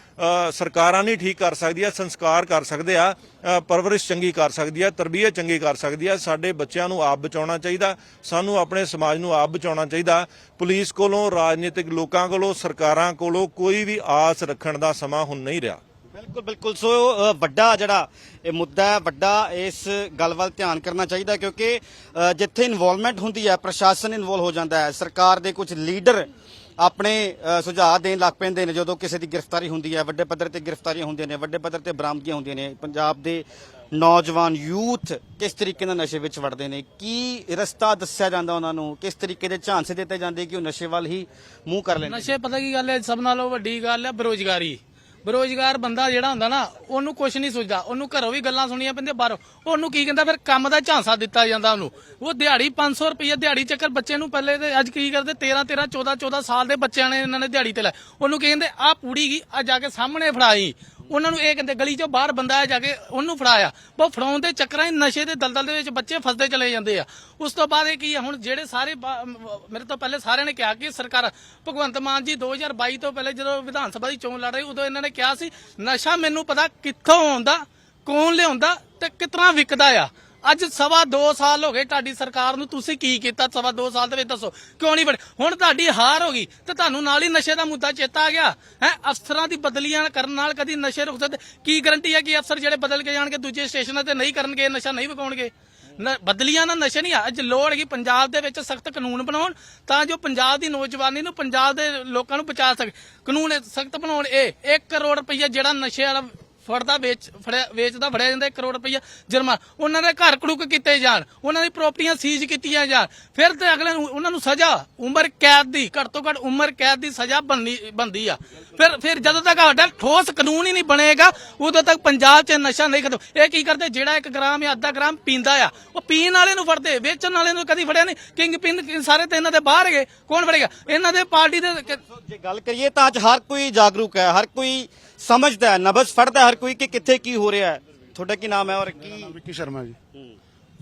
ਸਰਕਾਰਾਂ ਨਹੀਂ ਠੀਕ ਕਰ ਸਕਦੀਆਂ, ਸੰਸਕਾਰ ਕਰ ਸਕਦੇ ਆ ਪਰਵਰਿਸ਼ ਚੰਗੀ ਕਰ ਸਕਦੀ ਆ, ਤਰਬੀਅਤ ਚੰਗੀ ਕਰ ਸਕਦੀ ਆ। ਸਾਡੇ ਬੱਚਿਆਂ ਨੂੰ ਆਪ ਬਚਾਉਣਾ ਚਾਹੀਦਾ, ਸਾਨੂੰ ਆਪਣੇ ਸਮਾਜ ਨੂੰ ਆਪ ਬਚਾਉਣਾ ਚਾਹੀਦਾ। ਪੁਲਿਸ ਕੋਲੋਂ, ਰਾਜਨੀਤਿਕ ਲੋਕਾਂ ਕੋਲੋਂ, ਸਰਕਾਰਾਂ ਕੋਲੋਂ ਕੋਈ ਵੀ ਆਸ ਰੱਖਣ ਦਾ ਸਮਾਂ ਹੁਣ ਨਹੀਂ ਰਿਹਾ। ਬਿਲਕੁਲ ਬਿਲਕੁਲ। ਸੋ ਅ, ਵੱਡਾ ਜਿਹੜਾ ਇਹ ਮੁੱਦਾ ਹੈ ਵੱਡਾ ਇਸ ਗੱਲ ਵੱਲ ਧਿਆਨ ਕਰਨਾ ਚਾਹੀਦਾ ਕਿਉਂਕਿ ਅ, ਜਿੱਥੇ ਇਨਵੋਲਵਮੈਂਟ ਹੁੰਦੀ ਹੈ ਪ੍ਰਸ਼ਾਸਨ ਇਨਵੋਲ ਹੋ ਜਾਂਦਾ ਹੈ। ਸਰਕਾਰ ਦੇ ਕੁਝ ਲੀਡਰ ਆਪਣੇ ਅ, ਸੁਝਾਅ ਦੇਣ ਲੱਗ ਪੈਂਦੇ ਨੇ ਜਦੋਂ ਕਿਸੇ ਦੀ ਗ੍ਰਿਫਤਾਰੀ ਹੁੰਦੀ ਹੈ। ਵੱਡੇ ਪੱਧਰ ਤੇ ਗ੍ਰਿਫਤਾਰੀਆਂ ਹੁੰਦੀਆਂ ਨੇ ਵੱਡੇ ਪੱਧਰ ਤੇ ਬਰਾਮਦੀਆਂ ਹੁੰਦੀਆਂ ਨੇ। ਪੰਜਾਬ ਦੇ ਨੌਜਵਾਨ ਯੂਥ ਕਿਸ ਤਰੀਕੇ ਨਾਲ ਨਸ਼ੇ ਵਿੱਚ ਵੜਦੇ ਨੇ? ਕੀ ਰਸਤਾ ਦੱਸਿਆ ਜਾਂਦਾ ਉਹਨਾਂ ਨੂੰ? ਕਿਸ ਤਰੀਕੇ ਦੇ ਝਾਂਸੇ ਦਿੱਤੇ ਜਾਂਦੇ ਕਿ ਉਹ ਨਸ਼ੇ ਵੱਲ ਹੀ ਮੂੰਹ ਕਰ ਲੈਂਦੇ ਨਸ਼ੇ ਪਤਾ ਕੀ ਗੱਲ ਹੈ? ਸਭ ਨਾਲੋਂ ਵੱਡੀ ਗੱਲ ਹੈ ਬੇਰੋਜ਼ਗਾਰੀ। ਬੇਰੋਜ਼ਗਾਰ ਬੰਦਾ ਜਿਹੜਾ ਹੁੰਦਾ ਨਾ, ਉਹਨੂੰ ਕੁਝ ਨਹੀਂ ਸੋਚਦਾ। ਉਹਨੂੰ ਘਰੋਂ ਵੀ ਗੱਲਾਂ ਸੁਣੀਆਂ ਪੈਂਦੀਆਂ ਬਾਹਰੋਂ। ਉਹਨੂੰ ਕੀ ਕਹਿੰਦਾ, ਫਿਰ ਕੰਮ ਦਾ ਝਾਂਸਾ ਦਿੱਤਾ ਜਾਂਦਾ ਉਹਨੂੰ। ਉਹ ਦਿਹਾੜੀ 500 ਰੁਪਏ ਦਿਹਾੜੀ ਚੱਕਰ ਬੱਚੇ ਨੂੰ ਪਹਿਲੇ ਤੇ ਅੱਜ ਕੀ ਕਰਦੇ 13 13 14 14 ਸਾਲ ਦੇ ਬੱਚਿਆਂ ਨੇ ਇਹਨਾਂ ਨੇ ਦਿਹਾੜੀ ਤੇ ਲੈ ਉਹਨੂੰ ਕੀ ਕਹਿੰਦੇ ਆ ਪੂੜੀ ਗਈ ਆ ਜਾ ਕੇ ਸਾਹਮਣੇ ਫੜਾਈ। ਉਹਨਾਂ ਨੂੰ ਇਹ ਕਹਿੰਦੇ ਗਲੀ ਚੋਂ ਬਾਹਰ ਬੰਦਾ ਆ ਜਾ ਕੇ ਉਹਨੂੰ ਫੜਾਇਆ। ਉਹ ਫੜਾਉਣ ਦੇ ਚੱਕਰਾਂ 'ਚ ਨਸ਼ੇ ਦੇ ਦਲਦਲ ਦੇ ਵਿੱਚ ਬੱਚੇ ਫਸਦੇ ਚਲੇ ਜਾਂਦੇ ਆ। ਉਸ ਤੋਂ ਬਾਅਦ ਇਹ ਕੀ ਆ, ਹੁਣ ਜਿਹੜੇ ਸਾਰੇ ਮੇਰੇ ਤੋਂ ਪਹਿਲੇ ਸਾਰਿਆਂ ਨੇ ਕਿਹਾ ਕਿ ਸਰਕਾਰ, ਭਗਵੰਤ ਮਾਨ ਜੀ 2022 ਤੋਂ ਪਹਿਲੇ ਜਦੋਂ ਵਿਧਾਨ ਸਭਾ ਦੀ ਚੋਣ ਲੜ ਰਹੀ, ਉਦੋਂ ਇਹਨਾਂ ਨੇ ਕਿਹਾ ਸੀ, ਨਸ਼ਾ ਮੈਨੂੰ ਪਤਾ ਕਿੱਥੋਂ ਆਉਂਦਾ, ਕੌਣ ਲਿਆਉਂਦਾ ਤੇ ਕਿਤਨਾ ਵਿਕਦਾ ਆ। ਅੱਜ ਸਵਾ 2 ਸਾਲ ਹੋ ਗਏ ਤੁਹਾਡੀ ਸਰਕਾਰ ਨੂੰ ਤੁਸੀਂ ਕੀ ਕੀਤਾ ਸਵਾ 2 ਸਾਲ ਦੇ ਵਿੱਚ ਦੱਸੋ। ਕਿਉਂ ਨਹੀਂ ਬੜੇ ਹੁਣ ਤੁਹਾਡੀ ਹਾਰ ਹੋ ਗਈ ਤੇ ਤੁਹਾਨੂੰ ਨਾਲ ਹੀ ਨਸ਼ੇ ਦਾ ਮੁੱਦਾ ਚੇਤਾ ਆ ਗਿਆ। ਹੈ, ਅਫਸਰਾਂ ਦੀ ਬਦਲੀਆਂ ਕਰਨ ਨਾਲ ਕਦੀ ਨਸ਼ੇ ਰੁਕ ਸਕਦੇ। ਕੀ ਗਰੰਟੀ ਹੈ ਕਿ ਅਫਸਰ ਜਿਹੜੇ ਬਦਲ ਕੇ ਜਾਣਗੇ, ਦੂਜੇ ਸਟੇਸ਼ਨਾਂ ਤੇ ਨਹੀਂ ਕਰਨਗੇ, ਨਸ਼ਾ ਨਹੀਂ ਵਿਕਾਉਣਗੇ? ਬਦਲੀਆਂ ਨਾਲ ਨਸ਼ੇ ਨਹੀਂ ਆ, ਅੱਜ ਲੋੜ ਹੈਗੀ ਪੰਜਾਬ ਦੇ ਵਿੱਚ ਸਖਤ ਕਾਨੂੰਨ ਬਣਾਉਣ, ਤਾਂ ਜੋ ਪੰਜਾਬ ਦੀ ਨੌਜਵਾਨੀ ਨੂੰ ਪੰਜਾਬ ਦੇ ਲੋਕਾਂ ਨੂੰ ਬਚਾ ਸਕੇ। ਕਾਨੂੰਨ ਸਖਤ ਬਣਾਉਣ, ਇਹ 1 ਕਰੋੜ ਰੁਪਈਆ ਜਿਹੜਾ ਨਸ਼ੇ ਵਾਲਾ ਫੜਦਾ ਵੇਚ, ਫੜਿਆ, ਵੇਚਦਾ ਫੜਿਆ ਜਾਂਦਾ 1 ਕਰੋੜ ਰੁਪਈਆ ਜੁਰਮਾਨਾ। ਉਹਨਾਂ ਦੇ ਘਰ ਕੜੂਕ ਕੀਤੇ ਜਾਣ, ਉਹਨਾਂ ਦੀ ਪ੍ਰਾਪਰਟੀਆਂ ਸੀਜ਼ ਕੀਤੀਆਂ ਜਾਣ। ਫਿਰ ਤੇ ਅਗਲੇ ਨੂੰ, ਉਹਨਾਂ ਨੂੰ ਸਜ਼ਾ, ਉਮਰ ਕੈਦ ਦੀ, ਘੱਟ ਤੋਂ ਘੱਟ ਉਮਰ ਕੈਦ ਦੀ ਸਜ਼ਾ ਬਣਨੀ, ਬਣਦੀ ਆ। ਫਿਰ ਫਿਰ ਜਦੋਂ ਤੱਕ ਸਾਡਾ ਠੋਸ ਕਾਨੂੰਨ ਹੀ ਨਹੀਂ ਬਣੇਗਾ, ਉਦੋਂ ਤੱਕ ਪੰਜਾਬ 'ਚ ਨਸ਼ਾ ਨਹੀਂ ਖਤਮ। ਇਹ ਕੀ ਕਰਦੇ? ਜਿਹੜਾ ਇੱਕ ਗ੍ਰਾਮ ਜਾਂ ਅੱਧਾ ਗ੍ਰਾਮ ਪੀਂਦਾ ਆ, ਉਹ ਪੀਣ ਵਾਲੇ ਨੂੰ ਫੜਦੇ, ਵੇਚਣ ਵਾਲੇ ਨੂੰ ਕਦੀ ਫੜਿਆ ਨਹੀਂ। ਕਿੰਗ ਪਿੰਨ ਸਾਰੇ ਤੇ ਇਹਨਾਂ ਦੇ ਬਾਹਰ ਗਏ ਕੌਣ ਫੜੇਗਾ? ਇਹਨਾਂ ਦੇ ਪਾਰਟੀ ਦੇ ਜੇ ਗੱਲ ਕਰੀਏ ਤਾਂ ਅੱਜ ਹਰ ਕੋਈ ਜਾਗਰੂਕ ਹੈ, ਹਰ ਕੋਈ ਸਮਝਦਾ ਹੈ ਨਬਜ਼ ਫੜਦਾ ਹਰ ਕੋਈ ਕਿ ਕਿੱਥੇ ਕੀ ਹੋ ਰਿਹਾ ਹੈ। ਤੁਹਾਡਾ ਕੀ ਨਾਮ ਹੈ ਔਰ ਕੀ ਵਿੱਕੀ ਸ਼ਰਮਾ ਜੀ।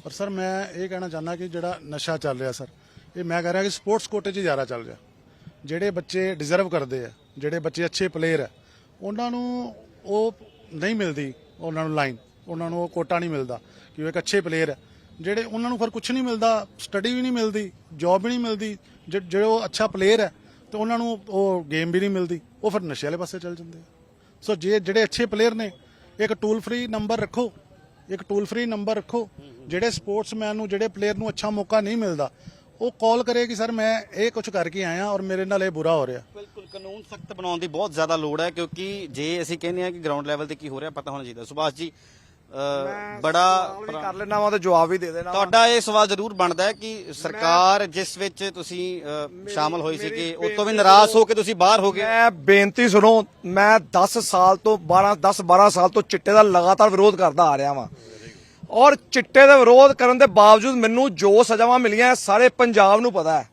ਔਰ ਸਰ ਮੈਂ ਇਹ ਕਹਿਣਾ ਚਾਹੁੰਦਾ ਕਿ ਜਿਹੜਾ ਨਸ਼ਾ ਚੱਲ ਰਿਹਾ ਸਰ ਇਹ ਮੈਂ ਕਹਿ ਰਿਹਾ ਕਿ ਸਪੋਰਟਸ ਕੋਟੇ 'ਚ ਜ਼ਿਆਦਾ ਚੱਲ ਰਿਹਾ। ਜਿਹੜੇ ਬੱਚੇ ਡਿਜ਼ਰਵ ਕਰਦੇ ਆ ਜਿਹੜੇ ਬੱਚੇ ਅੱਛੇ ਪਲੇਅਰ ਆ ਉਹਨਾਂ ਨੂੰ ਉਹ ਨਹੀਂ ਮਿਲਦੀ ਉਹਨਾਂ ਨੂੰ ਲਾਈਨ ਉਹਨਾਂ ਨੂੰ ਉਹ ਕੋਟਾ ਨਹੀਂ ਮਿਲਦਾ ਕਿ ਉਹ ਇੱਕ ਅੱਛੇ ਪਲੇਅਰ ਆ। ਜਿਹੜੇ ਉਹਨਾਂ ਨੂੰ ਫਿਰ ਕੁਝ ਨਹੀਂ ਮਿਲਦਾ ਸਟੱਡੀ ਵੀ ਨਹੀਂ ਮਿਲਦੀ ਜੌਬ ਵੀ ਨਹੀਂ ਮਿਲਦੀ ਜਿਹੜੇ ਉਹ ਅੱਛਾ ਪਲੇਅਰ ਹੈ ਤੇ ਉਹਨਾਂ ਨੂੰ ਉਹ ਗੇਮ ਵੀ ਨਹੀਂ ਮਿਲਦੀ ਉਹ ਫਿਰ ਨਸ਼ੇ ਵਾਲੇ ਪਾਸੇ ਚੱਲ ਜਾਂਦੇ ਆ। ਸੋ ਜੇ ਜਿਹੜੇ ਅੱਛੇ ਪਲੇਅਰ ਨੇ, ਇੱਕ ਟੂਲ ਫ੍ਰੀ ਨੰਬਰ ਰੱਖੋ, ਇੱਕ ਟੂਲ ਫ੍ਰੀ ਨੰਬਰ ਰੱਖੋ, ਜਿਹੜੇ ਸਪੋਰਟਸਮੈਨ ਨੂੰ, ਜਿਹੜੇ ਪਲੇਅਰ ਨੂੰ ਅੱਛਾ ਮੌਕਾ ਨਹੀਂ ਮਿਲਦਾ, ਉਹ ਕਾਲ ਕਰੇ ਕਿ ਸਰ ਮੈਂ ਇਹ ਕੁਝ ਕਰਕੇ ਆਇਆ ਔਰ ਮੇਰੇ ਨਾਲ ਇਹ ਬੁਰਾ ਹੋ ਰਿਹਾ। ਬਿਲਕੁਲ, ਕਾਨੂੰਨ ਸਖਤ ਬਣਾਉਣ ਦੀ ਬਹੁਤ ਜ਼ਿਆਦਾ ਲੋੜ ਹੈ ਕਿਉਂਕਿ ਜੇ ਅਸੀਂ ਕਹਿੰਦੇ ਹਾਂ ਕਿ ਗਰਾਊਂਡ ਲੈਵਲ ਤੇ ਕੀ ਹੋ ਰਿਹਾ, ਪਤਾ ਹੋਣਾ ਚਾਹੀਦਾ। ਸੁਭਾਸ਼ ਜੀ ਬੜਾ ਕਰ ਲੈਣਾ ਵਾ ਤੇ ਜਵਾਬ ਵੀ ਦੇ ਦੇਣਾ ਵਾ। ਤੁਹਾਡਾ ਇਹ ਸਵਾਲ ਜ਼ਰੂਰ ਬਣਦਾ ਹੈ ਕਿ ਸਰਕਾਰ ਜਿਸ ਵਿੱਚ ਤੁਸੀਂ ਅ, ਸ਼ਾਮਲ ਹੋਈ ਸੀ ਕਿ ਉਸ ਤੋਂ ਵੀ ਨਾਰਾਜ਼ ਹੋ ਕੇ ਤੁਸੀਂ ਬਾਹਰ ਹੋ ਗਏ? ਮੈਂ ਬੇਨਤੀ ਸੁਣੋ ਮੈਂ 10 ਸਾਲ ਤੋਂ 12 10 12 ਸਾਲ ਤੋਂ ਚਿੱਟੇ ਦਾ ਲਗਾਤਾਰ ਵਿਰੋਧ ਕਰਦਾ ਆ ਰਿਹਾ ਵਾਂ। ਔਰ ਚਿੱਟੇ ਦਾ ਵਿਰੋਧ ਕਰਨ ਦੇ ਬਾਵਜੂਦ ਮੈਨੂੰ ਜੋ ਸਜ਼ਾਵਾਂ ਮਿਲੀਆਂ ਸਾਰੇ ਪੰਜਾਬ ਨੂੰ ਪਤਾ ਹੈ।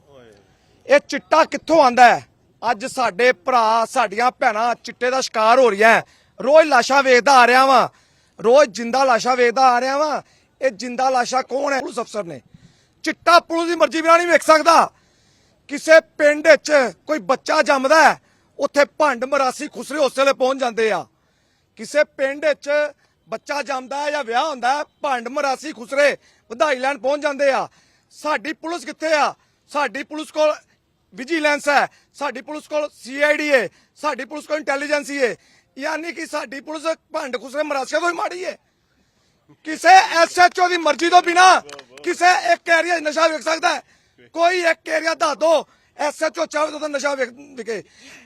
ਇਹ ਚਿੱਟਾ ਕਿੱਥੋਂ ਆਂਦਾ ਹੈ? ਅੱਜ ਸਾਡੇ ਭਰਾ ਸਾਡੀਆਂ ਭੈਣਾਂ ਚਿੱਟੇ ਦਾ ਸ਼ਿਕਾਰ ਹੋ ਰਹੀਆਂ ਰੋਜ਼ ਲਾਸ਼ਾਂ ਵੇਖਦਾ ਆ ਰਿਹਾ ਵਾਂ। ਰੋਜ਼ ਜਿੰਦਾ ਲਾਸ਼ਾ ਵੇਖਦਾ ਆ ਰਿਹਾ ਵਾਂ। ਇਹ ਜਿੰਦਾ ਲਾਸ਼ਾ ਕੌਣ ਹੈ? ਪੁਲਿਸ ਅਫਸਰ ਨੇ। ਚਿੱਟਾ ਪੁਲਿਸ ਦੀ ਮਰਜ਼ੀ ਬਿਨਾਂ ਨਹੀਂ ਵੇਖ ਸਕਦਾ। ਕਿਸੇ ਪਿੰਡ ਵਿੱਚ ਕੋਈ ਬੱਚਾ ਜੰਮਦਾ ਹੈ, ਉੱਥੇ ਭੰਡ ਮਰਾਸੀ ਖੁਸਰੇ ਉਸ ਵੇਲੇ ਪਹੁੰਚ ਜਾਂਦੇ ਆ। ਕਿਸੇ ਪਿੰਡ ਵਿੱਚ ਬੱਚਾ ਜੰਮਦਾ ਹੈ ਜਾਂ ਵਿਆਹ ਹੁੰਦਾ ਹੈ, ਭੰਡ ਮਰਾਸੀ ਖੁਸਰੇ ਵਧਾਈ ਲੈਣ ਪਹੁੰਚ ਜਾਂਦੇ ਆ। ਸਾਡੀ ਪੁਲਿਸ ਕਿੱਥੇ ਆ? ਸਾਡੀ ਪੁਲਿਸ ਕੋਲ ਵਿਜੀਲੈਂਸ ਹੈ। ਸਾਡੀ ਪੁਲਿਸ ਕੋਲ ਸੀਆਈਡੀ ਹੈ ਸਾਡੀ ਪੁਲਿਸ ਕੋਲ ਇੰਟੈਲੀਜੈਂਸੀ ਹੈ। ਯਾਨੀ ਕਿ ਸਾਡੀ ਪੁਲਿਸ ਭੰਡ ਖੁਸਰੇ ਮਰਾਸੀਆਂ ਤੋਂ ਹੀ ਮਾੜੀ ਹੈ। ਕਿਸੇ ਐਸਐਚਓ ਦੀ ਮਰਜ਼ੀ ਤੋਂ ਬਿਨਾ ਕਿਸੇ ਇੱਕ ਏਰੀਆ 'ਚ ਨਸ਼ਾ ਵਿਕ ਸਕਦਾ ਹੈ। ਕੋਈ ਇੱਕ ਏਰੀਆ ਦੱਸ ਦੋ ਐਸਐਚਓ ਚਾਹੇ ਤਾਂ ਨਸ਼ਾ ਵਿਕ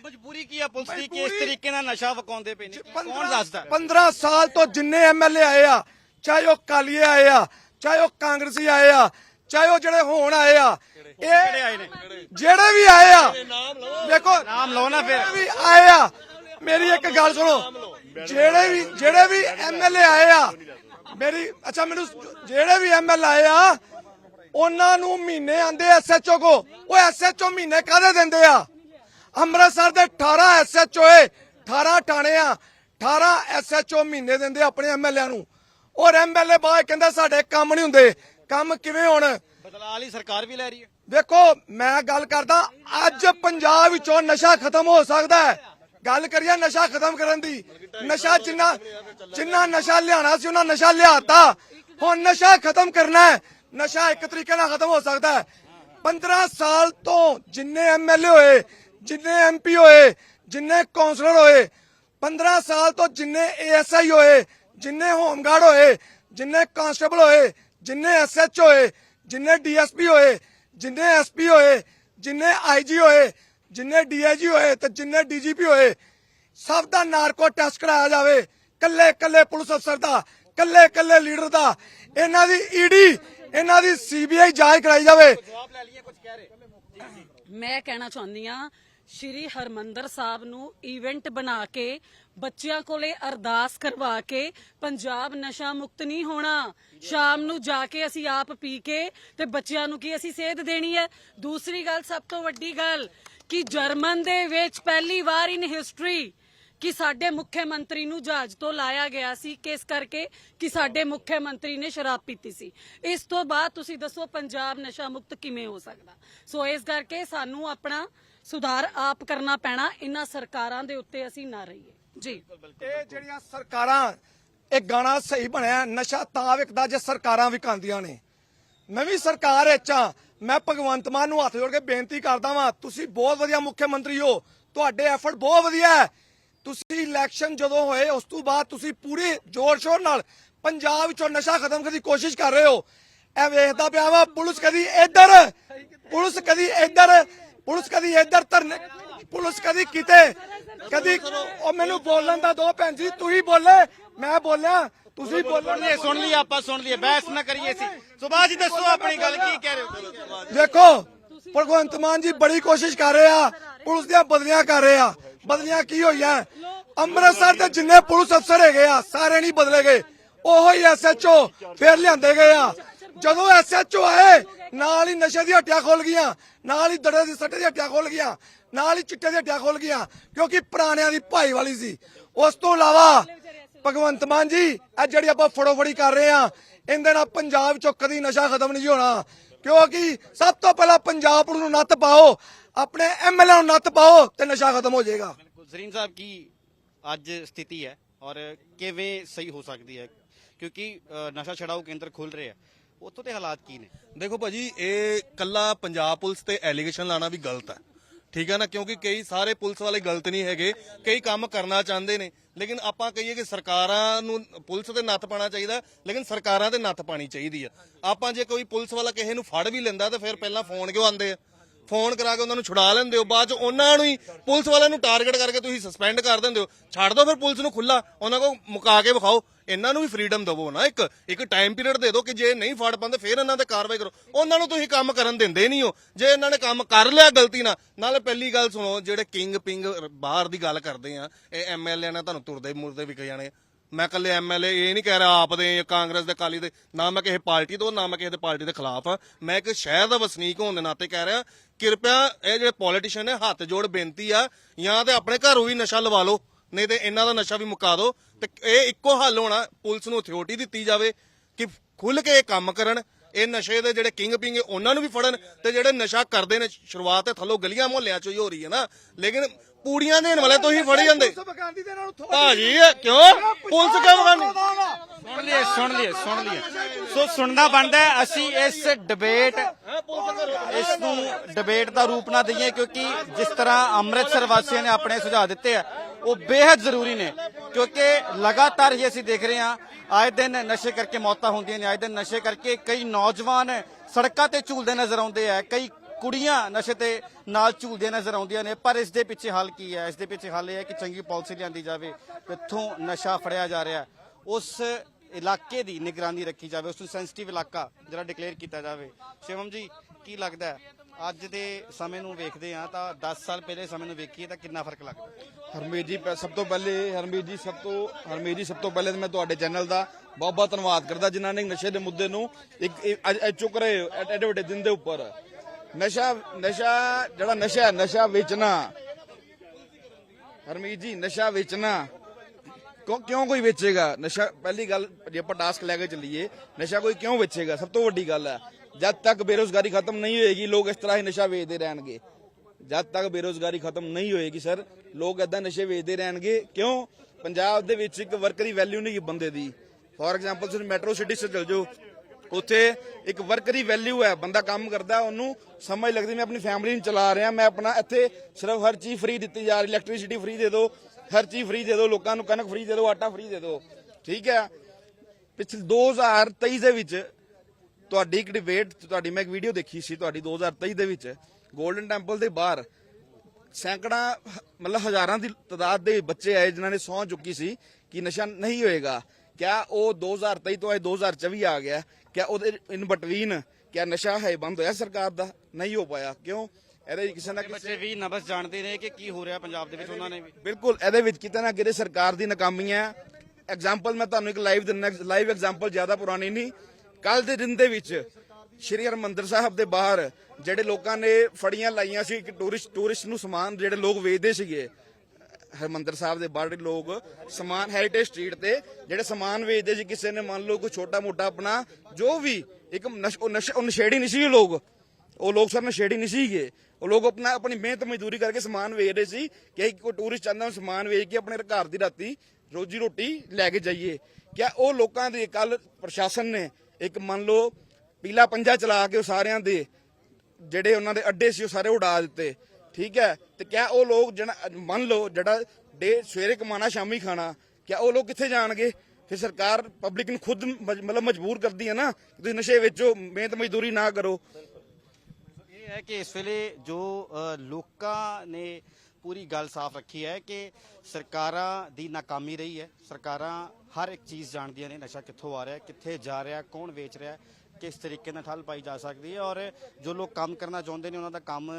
ਮਜਬੂਰੀ ਕੀ ਹੈ ਪੁਲਿਸ ਦੀ ਕਿ ਇਸ ਮਜਬੂਰੀ- ਤਰੀਕੇ ਨਾਲ ਨਸ਼ਾ ਵਕਾਉਂਦੇ ਪਏ ਨੇ? ਕੌਣ ਦੱਸਦਾ? ਹੈ? 15 ਸਾਲ ਤੋਂ ਜਿੰਨੇ ਐਮਐਲਏ ਆਏ ਆ ਚਾਹੇ ਉਹ ਕਾਲੀਏ ਆਏ ਆ ਚਾਹੇ ਉਹ ਕਾਂਗਰਸੀ ਆਏ ਆ ਚਾਹੇ ਉਹ ਜਿਹੜੇ ਹੋਣ ਆਏ ਆ ਇਹ ਜਿਹੜੇ ਵੀ ਆਏ ਆ ਦੇਖੋ ਨਾਮ ਲਓ ਨਾ ਫਿਰ। ਵੀ ਆਏ ਆ ਮੇਰੀ ਇੱਕ ਗੱਲ ਸੁਣੋ। ਜਿਹੜੇ ਵੀ ਜਿਹੜੇ ਵੀ ਐਮਐਲਏ ਆਏ ਆ ਮੇਰੀ ਅੱਛਾ ਮੈਨੂੰ ਜਿਹੜੇ ਵੀ ਐਮਐਲ ਆਏ ਆ ਉਹਨਾਂ ਨੂੰ ਮਹੀਨੇ ਆਂਦੇ ਐਸਐਚਓ ਕੋ। ਉਹ ਐਸਐਚਓ ਮਹੀਨੇ ਕਾਹਦੇ ਦਿੰਦੇ ਆ? ਅੰਮ੍ਰਿਤਸਰ ਦੇ 18 ਐਸਐਚਓ ਏ 18 ਥਾਣੇ ਆ 18 ਐਸਐਚਓ ਮਹੀਨੇ ਦਿੰਦੇ ਆਪਣੇ ਐਮਐਲਏ ਨੂੰ। ਔਰ ਐਮਐਲਏ ਬਾਅਦ ਕਹਿੰਦਾ ਸਾਡੇ ਕੰਮ ਨਹੀਂ ਹੁੰਦੇ। ਕੰਮ ਕਿਵੇਂ ਹੋਣ? ਬਦਲਾ ਲਈ ਸਰਕਾਰ ਵੀ ਲੈ ਰਹੀ ਹੈ। ਵੇਖੋ ਮੈਂ ਗੱਲ ਕਰਦਾ ਅੱਜ ਪੰਜਾਬ ਵਿੱਚੋਂ ਨਸ਼ਾ ਖਤਮ ਹੋ ਸਕਦਾ ਹੈ। ਗੱਲ ਕਰੀਏ ਨਸ਼ਾ ਖਤਮ ਕਰਨ ਦੀ। ਨਸ਼ਾ ਜਿੰਨਾ ਜਿੰਨਾ ਨਸ਼ਾ ਲਿਆਣਾ ਸੀ, ਉਹਨਾਂ ਨਸ਼ਾ ਲਿਆਤਾ। ਹੁਣ ਨਸ਼ਾ ਖਤਮ ਕਰਨਾ ਹੈ। ਨਸ਼ਾ ਇੱਕ ਤਰੀਕੇ ਨਾਲ ਖਤਮ ਹੋ ਸਕਦਾ ਹੈ। 15 ਸਾਲ ਤੋਂ ਜਿੰਨੇ ਐਮਐਲਏ ਹੋਏ, ਜਿੰਨੇ ਐਮਪੀ ਹੋਏ, ਜਿੰਨੇ ਕਾਉਂਸਲਰ ਹੋਏ 15 ਸਾਲ ਤੋਂ ਜਿੰਨੇ ਏਐਸਆਈ ਹੋਏ, ਜਿੰਨੇ ਹੋਮਗਾਰਡ ਹੋਏ, ਜਿੰਨੇ ਕਾਂਸਟੇਬਲ ਹੋਏ, ਜਿੰਨੇ ਐਸਐਚ ਹੋਏ, ਜਿੰਨੇ ਡੀਐਸਪੀ ਹੋਏ, ਜਿੰਨੇ ਐਸਪੀ ਹੋਏ, ਜਿੰਨੇ ਆਈਜੀ ਹੋਏ ਜਿੰਨੇ ਡੀਆਈਜੀ ਹੋਏ ਤੇ ਜਿੰਨੇ ਡੀਜੀਪੀ ਹੋਏ ਸਭ ਦਾ ਨਾਰਕੋ ਟੈਸਟ ਕਰਾਇਆ ਜਾਵੇ। ਕੱਲੇ ਕੱਲੇ ਪੁਲਿਸ ਅਫਸਰ ਦਾ ਕੱਲੇ ਕੱਲੇ ਲੀਡਰ ਦਾ ਇਹਨਾਂ ਦੀ ਈਡੀ ਇਹਨਾਂ ਦੀ ਸੀਬੀਆਈ ਜਾਂਚ ਕਰਾਈ ਜਾਵੇ। ਮੈਂ ਕਹਿਣਾ ਚਾਹੁੰਦੀ ਆ ਸ਼੍ਰੀ ਹਰਮੰਦਰ ਸਾਹਿਬ ਨੂੰ ਇਵੈਂਟ ਬਣਾ ਕੇ ਬੱਚਿਆਂ ਕੋਲੇ ਅਰਦਾਸ ਕਰਵਾ ਕੇ ਪੰਜਾਬ ਨਸ਼ਾ ਮੁਕਤ ਨਹੀਂ ਹੋਣਾ। ਸ਼ਾਮ ਨੂੰ ਜਾ ਕੇ ਅਸੀਂ ਆਪ ਪੀ ਕੇ ਤੇ ਬੱਚਿਆਂ ਨੂੰ ਕੀ ਅਸੀਂ ਸੇਧ ਦੇਣੀ ਹੈ? ਦੂਸਰੀ ਗੱਲ ਸਭ ਤੋਂ ਵੱਡੀ ਗੱਲ ਕਿ ਜਰਮਨ ਦੇ ਵਿੱਚ ਪਹਿਲੀ ਵਾਰ ਇਨ ਹਿਸਟਰੀ ਕਿ ਸਾਡੇ ਮੁੱਖ ਮੰਤਰੀ ਨੂੰ ਜਹਾਜ਼ ਤੋਂ ਲਾਇਆ ਗਿਆ ਸੀ, ਕਿਸ ਕਰਕੇ? ਕਿ ਸਾਡੇ ਮੁੱਖ ਮੰਤਰੀ ਨੇ ਸ਼ਰਾਬ ਪੀਤੀ ਸੀ। ਇਸ ਤੋਂ ਬਾਅਦ ਤੁਸੀਂ ਦੱਸੋ ਪੰਜਾਬ ਨਸ਼ਾ ਮੁਕਤ ਕਿਵੇਂ ਹੋ ਸਕਦਾ? ਸੋ ਇਸ ਕਰਕੇ ਸਾਨੂੰ ਆਪਣਾ ਸੁਧਾਰ ਆਪ ਕਰਨਾ ਪੈਣਾ, ਇਹਨਾਂ ਸਰਕਾਰਾਂ ਦੇ ਉੱਤੇ ਅਸੀਂ ਨਾ ਰਹੀਏ। ਜੀ। ਇਹ ਜਿਹੜੀਆਂ ਸਰਕਾਰਾਂ, ਇਹ ਗਾਣਾ ਸਹੀ ਬਣਿਆ, ਨਸ਼ਾ ਤਾਂ ਵਿਕਦਾ ਜੇ ਸਰਕਾਰਾਂ ਵਿਕਾਉਂਦੀਆਂ ਨੇ। ਮੈਂ ਵੀ ਸਰਕਾਰ ਵਿੱਚ ਆ ਮੈਂ ਭਗਵੰਤ ਮਾਨ ਨੂੰ ਹੱਥ ਜੋੜ ਕੇ ਬੇਨਤੀ ਕਰਦਾ ਵਾਂ, ਤੁਸੀਂ ਬਹੁਤ ਵਧੀਆ ਮੁੱਖ ਮੰਤਰੀ ਹੋ। ਤੁਹਾਡੇ ਐਫਰਟ ਬਹੁਤ ਵਧੀਆ ਹੈ। ਤੁਸੀਂ ਇਲੈਕਸ਼ਨ ਜਦੋਂ ਹੋਏ, ਉਸ ਤੋਂ ਬਾਅਦ ਤੁਸੀਂ ਪੂਰੇ ਜ਼ੋਰ ਸ਼ੋਰ ਨਾਲ ਪੰਜਾਬ ਵਿੱਚੋਂ ਨਸ਼ਾ ਖਤਮ ਕਰਨ ਦੀ ਕੋਸ਼ਿਸ਼ ਕਰ ਰਹੇ ਹੋ। ਇਹ ਵੇਖਦਾ ਪਿਆ ਵਾ, ਪੁਲਿਸ ਕਦੀ ਇੱਧਰ, ਪੁਲਿਸ ਕਦੀ ਇੱਧਰ, ਪੁਲਿਸ ਕਦੀ ਇੱਧਰ ਧਰਨੇ ਪੁਲਿਸ ਕਦੀ ਕਿਤੇ ਕਦੀ ਉਹ ਮੈਨੂੰ ਬੋਲਣ ਦਾ ਦੋ ਭੈਣ ਜੀ ਤੁਸੀਂ ਬੋਲੇ ਮੈਂ ਬੋਲਿਆ ਤੁਸੀਂ ਸੁਣ ਬੋਲੋ ਲਈਏ ਸੁਣ ਲਈਏ ਆਪਾਂ ਸੁਣ ਲਈਏ ਬਹਿਸ ਨਾ ਕਰੀਏ ਸੀ ਸੁਭਾਸ਼ ਜੀ ਦੱਸੋ ਆਪਣੀ ਗੱਲ ਕੀ ਕਹਿ ਰਹੇ ਹੋ? ਦੇਖੋ ਭਗਵੰਤ ਮਾਨ ਜੀ ਬੜੀ ਕੋਸ਼ਿਸ਼ ਕਰ ਰਹੇ ਆ ਪੁਲਿਸ ਦੀਆਂ ਬਦਲੀਆਂ ਕਰ ਰਹੇ ਆ। ਬਦਲੀਆਂ ਕੀ ਹੋਈਆਂ? ਅੰਮ੍ਰਿਤਸਰ ਦੇ ਜਿੰਨੇ ਪੁਲਿਸ ਅਫਸਰ ਹੈਗੇ ਆ ਸਾਰੇ ਨਹੀਂ ਬਦਲੇ ਗਏ। ਉਹੋ ਹੀ ਐਸਐਚਓ ਫੇਰ ਲਿਆਂਦੇ ਗਏ ਆ। ਜਦੋਂ ਐਸਐਚਓ ਆਏ ਨਾਲ ਹੀ ਨਸ਼ੇ ਦੀ ਹੱਟਿਆ ਖੋਲ ਗਈਆਂ ਨਾਲ ਹੀ ਦੜੇ ਦੀ ਸੱਟੇ ਦੀ ਹੱਟਿਆ ਖੋਲ ਗਈਆਂ। ਨਾਲ ਹੀ ਚਿੱਟੇ ਦੀ ਹੱਟਿਆ ਖੋਲ ਗਈਆਂ ਕਿਉਂਕਿ ਪੁਰਾਣਿਆਂ ਦੀ ਭਾਈ ਵਾਲੀ ਸੀ। ਉਸ ਤੋਂ ਇਲਾਵਾ ਭਗਵੰਤ ਮਾਨ ਜੀ ਇਹ ਜਿਹੜੀ ਆਪਾਂ ਫੜੋ ਫੜੀ ਕਰ ਰਹੇ ਆ ਇਹਦੇ ਨਾਲ ਪੰਜਾਬ ਚੋਂ ਕਦੀ ਨਸ਼ਾ ਖਤਮ ਨਹੀਂ ਹੋਣਾ। ਕਿਉਂਕਿ ਸਭ ਤੋਂ ਪਹਿਲਾਂ ਪੰਜਾਬ ਨੂੰ ਨੱਤ ਪਾਓ ਆਪਣੇ ਐਮਐਲਏ ਨੂੰ ਨੱਤ ਪਾਓ ਤੇ ਨਸ਼ਾ ਖਤਮ ਹੋ ਜਾਏਗਾ। ਜ਼ਰੀਨ ਸਾਹਿਬ ਕੀ ਅੱਜ ਸਥਿਤੀ ਹੈ ਔਰ ਕਿਵੇਂ ਸਹੀ ਹੋ ਸਕਦੀ ਹੈ? ਕਿਉਂਕਿ ਨਸ਼ਾ ਛਡਾਓ ਕੇਂਦਰ ਖੁੱਲ ਰਹੇ ਆ ਉੱਥੋਂ ਦੇ ਹਾਲਾਤ ਕੀ ਨੇ? ਦੇਖੋ ਭਾਜੀ ਇਹ ਕੱਲਾ ਪੰਜਾਬ ਪੁਲਿਸ ਤੇ ਐਲੀਗੇਸ਼ਨ ਲਾਣਾ ਵੀ ਗਲਤ ਹੈ। ਠੀਕ ਹੈ ਨਾ? ਕਿਉਂਕਿ ਕਈ ਸਾਰੇ ਪੁਲਿਸ ਵਾਲੇ ਗਲਤ ਨਹੀਂ ਹੈਗੇ, ਕਈ ਕੰਮ ਕਰਨਾ ਚਾਹੁੰਦੇ ਨੇ, ਲੇਕਿਨ ਆਪਾਂ ਕਹੀਏ ਕਿ ਸਰਕਾਰਾਂ ਨੂੰ ਪੁਲਿਸ ਤੇ ਨੱਥ ਪਾਣਾ ਚਾਹੀਦਾ, ਲੇਕਿਨ ਸਰਕਾਰਾਂ ਤੇ ਨੱਥ ਪਾਣੀ ਚਾਹੀਦੀ ਆ। ਆਪਾਂ ਜੇ ਕੋਈ ਪੁਲਿਸ ਵਾਲਾ ਕਿਸੇ ਨੂੰ ਫੜ ਵੀ ਲੈਂਦਾ, ਤਾਂ ਫਿਰ ਪਹਿਲਾਂ ਫੋਨ ਕਿਉਂ ਆਉਂਦੇ ਆ? ਫੋਨ ਕਰਾ ਕੇ ਉਹਨਾਂ ਨੂੰ ਛੁਡਾ ਲੈਂਦੇ ਹੋ, ਬਾਅਦ ਚ ਉਹਨਾਂ ਨੂੰ ਹੀ ਪੁਲਿਸ ਵਾਲਿਆਂ ਨੂੰ ਟਾਰਗੇਟ ਕਰਕੇ ਤੁਸੀਂ ਸਸਪੈਂਡ ਕਰ ਦਿੰਦੇ ਹੋ। ਛੱਡ ਦਿਓ ਫਿਰ ਪੁਲਿਸ ਨੂੰ ਖੁੱਲਾ ਉਹਨਾਂ ਕੋ ਮੁਕਾ ਕੇ ਵਿਖਾਓ। ਇਹਨਾਂ ਨੂੰ ਵੀ ਫਰੀडम ਦਿਵੋ ਨਾ ਇੱਕ ਇੱਕ ਟਾਈਮ ਪੀਰੀਅਡ ਦੇ ਦਿਓ ਕਿ ਜੇ ਨਹੀਂ ਫੜ ਪਾਉਂਦੇ, ਫਿਰ ਇਹਨਾਂ ਤੇ ਕਾਰਵਾਈ ਕਰੋ। ਉਹਨਾਂ ਨੂੰ ਤੁਸੀਂ ਕੰਮ ਕਰਨ ਦਿੰਦੇ ਨਹੀਂ ਹੋ। ਜੇ ਇਹਨਾਂ ਨੇ ਕੰਮ ਕਰ ਲਿਆ ਗਲਤੀ ਨਾਲ, ਨਾਲੇ ਪਹਿਲੀ ਗੱਲ ਸੁਣੋ, ਜਿਹੜੇ ਕਿੰਗ ਪਿੰਗ ਬਾਹਰ ਦੀ ਗੱਲ ਕਰਦੇ ਆ, ਇਹ ਐਮਐਲਏ ਨਾਲ ਤੁਹਾਨੂੰ ਤੁਰਦੇ ਮੁਰਦੇ ਵਿਕ ਜਾਣੇ ਮੈਂ ਕੱਲੇ ਐਮਐਲਏ ਇਹ ਨਹੀਂ ਕਹਿ ਰਿਹਾ ਆਪ ਦੇ ਜਾਂ ਕਾਂਗਰਸ ਦੇ, ਅਕਾਲੀ ਦੇ, ਨਾ ਮੈਂ ਕਿਸੇ ਪਾਰਟੀ ਤੋਂ, ਨਾ ਮੈਂ ਕਿਸੇ ਦੇ ਪਾਰਟੀ ਦੇ ਖਿਲਾਫ ਆ। ਮੈਂ ਇੱਕ ਸ਼ਹਿਰ ਦਾ ਵਸਨੀਕ ਹੋਣ ਦੇ ਨਾਤੇ ਕਹਿ ਰਿਹਾ, ਕਿਰਪਾ ਇਹ ਜਿਹੜੇ ਪੋਲੀਟੀਸ਼ੀਅਨ ਨੇ ਹੱਥ ਜੋੜ ਬੇਨਤੀ ਆ, ਜਾਂ ਤੇ ਆਪਣੇ ਘਰੋਂ ਵੀ ਨਸ਼ਾ ਲਵਾ ਲਓ। ਨਹੀਂ ਤੇ ਇਹਨਾਂ ਦਾ ਨਸ਼ਾ ਵੀ ਮੁਕਾ ਦਿਓ। ਤੇ ਇਹ ਇੱਕੋ ਹੱਲ ਹੋਣਾ, ਪੁਲਿਸ ਨੂੰ ਅਥਾਰਟੀ ਦਿੱਤੀ ਜਾਵੇ ਕਿ ਖੁੱਲ ਕੇ ਇਹ ਕੰਮ ਕਰਨ। ਇਹ ਨਸ਼ੇ ਦੇ ਜਿਹੜੇ ਕਿੰਗ ਪਿੰਗ ਉਹਨਾਂ ਨੂੰ ਵੀ ਫੜਨ ਤੇ ਜਿਹੜੇ ਨਸ਼ਾ ਕਰਦੇ ਨੇ, ਸ਼ੁਰੂਆਤ ਤੇ ਥੱਲੋਂ ਗਲੀਆਂ ਮੁਹੱਲਿਆਂ ਚੋਂ ਹੀ ਹੋ ਰਹੀ ਹੈ ਨਾ। ਲੇਕਿਨ ਪੂੜੀਆਂ ਦੇਣ ਵਾਲੇ ਤੁਸੀਂ ਫੜੇ ਜਾਂਦੇ। ਭਾਜੀ ਇਹ ਕਿਉਂ? ਪੁਲਿਸ ਕਿਉਂ ਕਰਨੀ ਸੁਣ ਲਈਏ ਸੁਣ ਲਈਏ ਸੁਣ ਲਈਏ। ਸੋ ਸੁਣਨਾ ਬਣਦਾ ਹੈ ਅਸੀਂ ਇਸ ਡਿਬੇਟ ਇਸ ਨੂੰ ਡਿਬੇਟ ਦਾ ਰੂਪ ਨਾ ਦਈਏ ਕਿਉਂਕਿ ਜਿਸ ਤਰ੍ਹਾਂ ਅੰਮ੍ਰਿਤਸਰ ਵਾਸੀਆਂ ਨੇ ਆਪਣੇ ਸੁਝਾਅ ਦਿੱਤੇ ਆ ਉਹ ਬੇहद ਜ਼ਰੂਰੀ ਨੇ। ਕਿਉਂਕਿ ਲਗਾਤਾਰ ਹੀ ਅਸੀਂ ਦੇਖ ਰਹੇ ਹਾਂ ਆਏ ਦਿਨ ਨਸ਼ੇ ਕਰਕੇ ਮੌਤਾਂ ਹੁੰਦੀਆਂ ਨੇ ਆਏ ਦਿਨ ਨਸ਼ੇ ਕਰਕੇ ਕਈ ਨੌਜਵਾਨ ਸੜਕਾਂ ਤੇ ਝੂਲਦੇ ਨਜ਼ਰ ਆਉਂਦੇ ਆ ਕਈ ਕੁੜੀਆਂ ਨਸ਼ੇ ਤੇ ਨਾਲ ਝੂਲਦੀਆਂ ਨਜ਼ਰ ਆਉਂਦੀਆਂ ਨੇ, ਪਰ ਇਸ ਦੇ ਪਿੱਛੇ ਹੱਲ ਕੀ ਹੈ? ਇਸ ਦੇ ਪਿੱਛੇ ਹੱਲ ਇਹ ਹੈ ਕਿ ਚੰਗੀ ਪਾਲਿਸੀ ਲਿਆਂਦੀ ਜਾਵੇ ਕਿੱਥੋਂ ਨਸ਼ਾ ਫੜਿਆ ਜਾ ਰਿਹਾ ਉਸ ਇਲਾਕੇ ਦੀ ਨਿਗਰਾਨੀ ਰੱਖੀ ਜਾਵੇ, ਉਸ ਨੂੰ ਸੈਂਸਿਟਿਵ ਇਲਾਕਾ ਜਿਹੜਾ ਡਿਕਲੇਅਰ ਕੀਤਾ ਜਾਵੇ। ਸ਼ਿਵਮ ਜੀ, ਕੀ ਲੱਗਦਾ ਅੱਜ ਦੇ ਸਮੇਂ ਨੂੰ ਵੇਖਦੇ ਆ ਤਾਂ 10 ਸਾਲ ਪਹਿਲੇ ਸਮੇਂ ਨੂੰ ਵੇਖੀਏ ਤਾਂ ਕਿੰਨਾ ਫ਼ਰਕ ਲੱਗਦਾ ਹਰਮੀਤ ਜੀ ਸਭ ਤੋਂ ਪਹਿਲੇ ਹਰਮੀਤ ਜੀ, ਸਭ ਤੋਂ ਹਰਮੀਤ ਜੀ, ਸਭ ਤੋਂ ਪਹਿਲੇ ਮੈਂ ਤੁਹਾਡੇ ਚੈਨਲ ਦਾ ਬਹੁਤ ਬਹੁਤ ਧੰਨਵਾਦ ਕਰਦਾ ਜਿਨ੍ਹਾਂ ਨੇ ਨਸ਼ੇ ਦੇ ਮੁੱਦੇ ਨੂੰ ਇੱਕ ਅੱਜ- ਚੁੱਕ ਰਹੇ ਹੋ ਦਿਨ ਦੇ ਉੱਪਰ। ਨਸ਼ਾ ਨਸ਼ਾ, ਜਿਹੜਾ ਨਸ਼ਾ ਨਸ਼ਾ ਵੇਚਣਾ। ਹਰਮੀਤ ਜੀ, ਨਸ਼ਾ ਵੇਚਣਾ। ਕਿਉਂ ਕੋਈ ਵੇਚੇਗਾ? ਨਸ਼ਾ, ਪਹਿਲੀ ਗੱਲ, ਜੇ ਆਪਾਂ ਟਾਸਕ ਲੈ ਕੇ ਚੱਲੀਏ, ਨਸ਼ਾ ਕੋਈ ਕਿਉਂ ਵੇਚੇਗਾ? ਸਭ ਤੋਂ ਵੱਡੀ ਗੱਲ ਹੈ, ਜਦ ਤੱਕ ਬੇਰੋਜ਼ਗਾਰੀ ਖਤਮ ਨਹੀਂ ਹੋਏਗੀ, ਲੋਕ ਇਸ ਤਰ੍ਹਾਂ ਹੀ ਨਸ਼ਾ ਵੇਚਦੇ ਰਹਿਣਗੇ। ਜਦ ਤੱਕ ਬੇਰੋਜ਼ਗਾਰੀ ਖਤਮ ਨਹੀਂ ਹੋਏਗੀ, ਸਰ, ਲੋਕ ਐਦਾਂ ਨਸ਼ੇ ਵੇਚਦੇ ਰਹਿਣਗੇ। ਕਿਉਂ? ਪੰਜਾਬ ਦੇ ਵਿੱਚ ਇੱਕ ਵਰਕਰ ਦੀ ਵੈਲਿਊ ਨਹੀਂ ਬੰਦੇ ਦੀ। ਫੋਰ ਐਗਜ਼ਾਮਪਲ ਤੁਸੀਂ ਮੈਟਰੋ ਸਿਟੀ 'ਚ ਚਲ ਜਾਓ ਉੱਥੇ ਇੱਕ ਵਰਕ ਦੀ ਵੈਲਿਊ ਹੈ, ਬੰਦਾ ਕੰਮ ਕਰਦਾ, ਉਹਨੂੰ ਸਮਝ ਲੱਗਦੀ, ਮੈਂ ਆਪਣੀ ਫੈਮਿਲੀ ਨੂੰ ਚਲਾ ਰਿਹਾ, ਮੈਂ ਆਪਣਾ ਇੱਥੇ ਸਿਰਫ ਹਰ ਚੀਜ਼ ਫ੍ਰੀ ਦਿੱਤੀ ਜਾ ਰਹੀ ਇਲੈਕਟ੍ਰਿਸਿਟੀ ਫ੍ਰੀ ਦੇ ਦਿਓ, ਹਰ ਚੀਜ਼ ਫ੍ਰੀ ਦੇ ਦਿਓ, ਲੋਕਾਂ ਨੂੰ ਕਣਕ ਫ੍ਰੀ ਦੇ ਦਿਓ, ਆਟਾ ਫ੍ਰੀ ਦੇ ਦਿਓ, ਠੀਕ ਹੈ? ਪਿਛਲੇ 2023 ਦੇ ਵਿੱਚ ਤੁਹਾਡੀ ਇੱਕ ਡਿਬੇਟ ਤੁਹਾਡੀ ਮੈਂ ਇੱਕ ਵੀਡੀਓ ਦੇਖੀ ਸੀ ਤੁਹਾਡੀ 2023 ਦੇ ਵਿੱਚ ਗੋਲਡਨ ਟੈਂਪਲ ਦੇ ਬਾਹਰ, ਸੈਂਕੜਾ, ਮਤਲਬ ਹਜ਼ਾਰਾਂ ਦੀ ਤਾਦਾਦ ਦੇ ਬੱਚੇ ਆਏ, ਜਿਨ੍ਹਾਂ ਨੇ ਸਹੁੰ ਚੁੱਕੀ ਸੀ ਕਿ ਨਸ਼ਾ ਨਹੀਂ ਹੋਏਗਾ। ਕਿਆ ਉਹ 2023 ਤੋਂ ਅੱਜ 2024 ਆ ਗਿਆ? ਕਿਆ ਉਹਦੇ ਇਨ ਬਿਟਵੀਨ ਕਿਆ ਨਸ਼ਾ ਹੈ ਬੰਦ ਹੋਇਆ ਸਰਕਾਰ ਦਾ? ਨਹੀਂ ਹੋ ਪਾਇਆ। ਕਿਉਂ? ਇਹਦੇ ਵਿੱਚ ਕਿਸੇ ਨਾ ਕਿਸੇ ਵੀ ਨਬਸ ਜਾਣਦੇ ਨੇ ਕਿ ਕੀ ਹੋ ਰਿਹਾ ਪੰਜਾਬ ਦੇ ਵਿੱਚ ਉਹਨਾਂ ਨੇ ਵੀ। ਬਿਲਕੁਲ ਇਹਦੇ ਵਿੱਚ ਕਿਤੇ ਨਾ ਕਿਤੇ ਸਰਕਾਰ ਦੀ ਨਾਕਾਮੀਆਂ ਐਗਜ਼ਾਮਪਲ ਮੈਂ ਤੁਹਾਨੂੰ ਇੱਕ ਲਾਈਵ ਦਿੰਦਾ ਲਾਈਵ ਐਗਜ਼ਾਮਪਲ ਜ਼ਿਆਦਾ ਪੁਰਾਣੀ ਨਹੀਂ। ਕੱਲ ਦੇ ਦਿਨ ਦੇ ਵਿੱਚ ਸ਼੍ਰੀ ਹਰਮੰਦਰ ਸਾਹਿਬ ਦੇ ਬਾਹਰ ਜਿਹੜੇ ਲੋਕਾਂ ਨੇ ਫੜੀਆਂ ਲਾਈਆਂ ਸੀ ਕਿ ਟੂਰਿਸਟ ਟੂਰਿਸਟ ਨੂੰ ਸਮਾਨ ਜਿਹੜੇ ਲੋਕ ਵੇਚਦੇ ਸੀਗੇ ਹਰਮੰਦਰ ਸਾਹਿਬ ਦੇ ਬਾਹਰ ਲੋਕ ਸਮਾਨ ਹੈਰੀਟੇਜ ਸਟਰੀਟ ਤੇ ਜਿਹੜੇ ਸਮਾਨ ਵੇਚਦੇ ਸੀ ਕਿਸੇ ਨੇ ਮੰਨ ਲਓ ਕੋਈ ਛੋਟਾ ਮੋਟਾ ਆਪਣਾ, ਜੋ ਵੀ ਇੱਕ ਨਸ਼, ਉਹ ਨਸ਼, ਉਹ ਨਸ਼ੇੜੀ ਨਹੀਂ ਸੀ ਲੋਕ। ਉਹ ਲੋਕ ਸਰ ਨਸ਼ੇੜੀ ਨਹੀਂ ਸੀਗੇ। ਉਹ ਲੋਕ ਆਪਣਾ, ਆਪਣੀ ਮਿਹਨਤ ਮਜ਼ਦੂਰੀ ਕਰਕੇ ਸਮਾਨ ਵੇਚ ਰਹੇ ਸੀ ਕਿ ਕੋਈ ਟੂਰਿਸਟ ਚਾਹੁੰਦਾ ਉਹ ਸਮਾਨ ਵੇਚ ਕੇ ਆਪਣੇ ਘਰ ਦੀ ਰਾਤੀ ਰੋਜੀ ਰੋਟੀ ਲੈ ਕੇ ਜਾਈਏ। ਕਿਆ ਉਹ ਲੋਕਾਂ ਦੇ ਕੱਲ ਪ੍ਰਸ਼ਾਸਨ ਨੇ ਇੱਕ ਮੰਨ ਲਓ ਪੀਲਾ ਪੰਜਾ ਚਲਾ ਕੇ ਉਹ ਸਾਰਿਆਂ ਦੇ ਜਿਹੜੇ ਉਹਨਾਂ ਦੇ ਅੱਡੇ ਸੀ, ਉਹ ਸਾਰੇ ਉਡਾ ਦਿੱਤੇ। ਠੀਕ ਹੈ, ਤੇ ਕਿਆ ਉਹ ਲੋਕ ਜਿਹੜਾ ਮੰਨ ਲਓ ਜਿਹੜਾ ਡੇ ਸਵੇਰੇ ਕਮਾਣਾ, ਸ਼ਾਮੀ ਖਾਣਾ, ਕਿਆ ਉਹ ਲੋਕ ਕਿੱਥੇ ਜਾਣਗੇ? ਫਿਰ ਸਰਕਾਰ ਪਬਲਿਕ ਨੂੰ ਖੁਦ ਮਤਲਬ ਮਜਬੂਰ ਕਰਦੀ ਹੈ ਨਾ, ਤੁਸੀਂ ਨਸ਼ੇ ਵੇਚੋ ਮਿਹਨਤ ਮਜ਼ਦੂਰੀ ਨਾ ਕਰੋ। ਇਹ ਹੈ ਕਿ ਇਸ ਵੇਲੇ ਜੋ ਲੋਕਾਂ ਨੇ ਪੂਰੀ ਗੱਲ ਸਾਫ਼ ਰੱਖੀ ਹੈ ਕਿ ਸਰਕਾਰਾਂ ਦੀ ਨਾਕਾਮੀ ਰਹੀ ਹੈ। ਸਰਕਾਰਾਂ ਹਰ ਇੱਕ ਚੀਜ਼ ਜਾਣਦੀਆਂ ਨੇ, ਨਸ਼ਾ ਕਿੱਥੋਂ ਆ ਰਿਹਾ ਕਿੱਥੇ ਜਾ ਰਿਹਾ ਕੌਣ ਵੇਚ ਰਿਹਾ ਕਿਸ ਤਰੀਕੇ ਨਾਲ ਠੱਲ ਪਾਈ ਜਾ ਸਕਦੀ ਹੈ ਔਰ ਜੋ ਲੋਕ ਕੰਮ ਕਰਨਾ ਚਾਹੁੰਦੇ ਨੇ, ਉਹਨਾਂ ਦਾ ਕੰਮ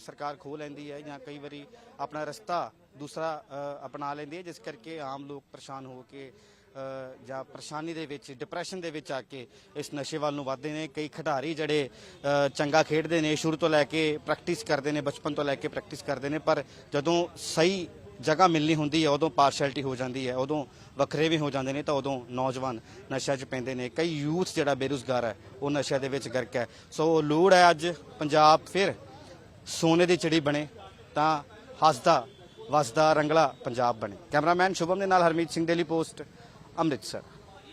ਸਰਕਾਰ ਖੋਹ ਲੈਂਦੀ ਹੈ ਜਾਂ ਕਈ ਵਾਰੀ ਆਪਣਾ ਰਸਤਾ ਦੂਸਰਾ ਅਪਣਾ ਲੈਂਦੀ ਹੈ, ਜਿਸ ਕਰਕੇ ਆਮ ਲੋਕ ਪਰੇਸ਼ਾਨ ਹੋ ਕੇ ਜਾਂ ਪਰੇਸ਼ਾਨੀ ਦੇ ਵਿੱਚ ਡਿਪਰੈਸ਼ਨ ਦੇ ਵਿੱਚ ਆ ਕੇ ਇਸ ਨਸ਼ੇ ਵੱਲ ਨੂੰ ਵੱਧਦੇ ਨੇ। ਕਈ ਖਿਡਾਰੀ ਜਿਹੜੇ ਚੰਗਾ ਖੇਡਦੇ ਨੇ, ਸ਼ੁਰੂ ਤੋਂ ਲੈ ਕੇ ਪ੍ਰੈਕਟਿਸ ਕਰਦੇ ਨੇ, ਬਚਪਨ ਤੋਂ ਲੈ ਕੇ ਪ੍ਰੈਕਟਿਸ ਕਰਦੇ ਨੇ, ਪਰ ਜਦੋਂ ਸਹੀ ਜਗ੍ਹਾ ਮਿਲਣੀ ਹੁੰਦੀ ਹੈ, ਉਦੋਂ ਪਾਰਸ਼ੈਲਿਟੀ ਹੋ ਜਾਂਦੀ ਹੈ, ਉਦੋਂ ਵੱਖਰੇ ਵੀ ਹੋ ਜਾਂਦੇ ਨੇ ਤਾਂ ਉਦੋਂ ਨੌਜਵਾਨ ਨਸ਼ਿਆਂ 'ਚ ਪੈਂਦੇ ਨੇ। ਕਈ ਯੂਥ ਜਿਹੜਾ ਬੇਰੁਜ਼ਗਾਰ ਹੈ, ਉਹ ਨਸ਼ਿਆਂ ਦੇ ਵਿੱਚ ਗਰਕ ਹੈ। ਸੋ ਲੋੜ ਹੈ ਅੱਜ ਪੰਜਾਬ ਫਿਰ ਸੋਨੇ ਦੀ ਚਿੜੀ ਬਣੇ ਤਾਂ ਹੱਸਦਾ ਵਸਦਾ ਰੰਗਲਾ ਪੰਜਾਬ ਬਣੇ। ਕੈਮਰਾਮੈਨ ਸ਼ੁਭਮ ਦੇ ਨਾਲ ਹਰਮੀਤ ਸਿੰਘ ਡੇਲੀ ਪੋਸਟ ਅੰਮ੍ਰਿਤਸਰ।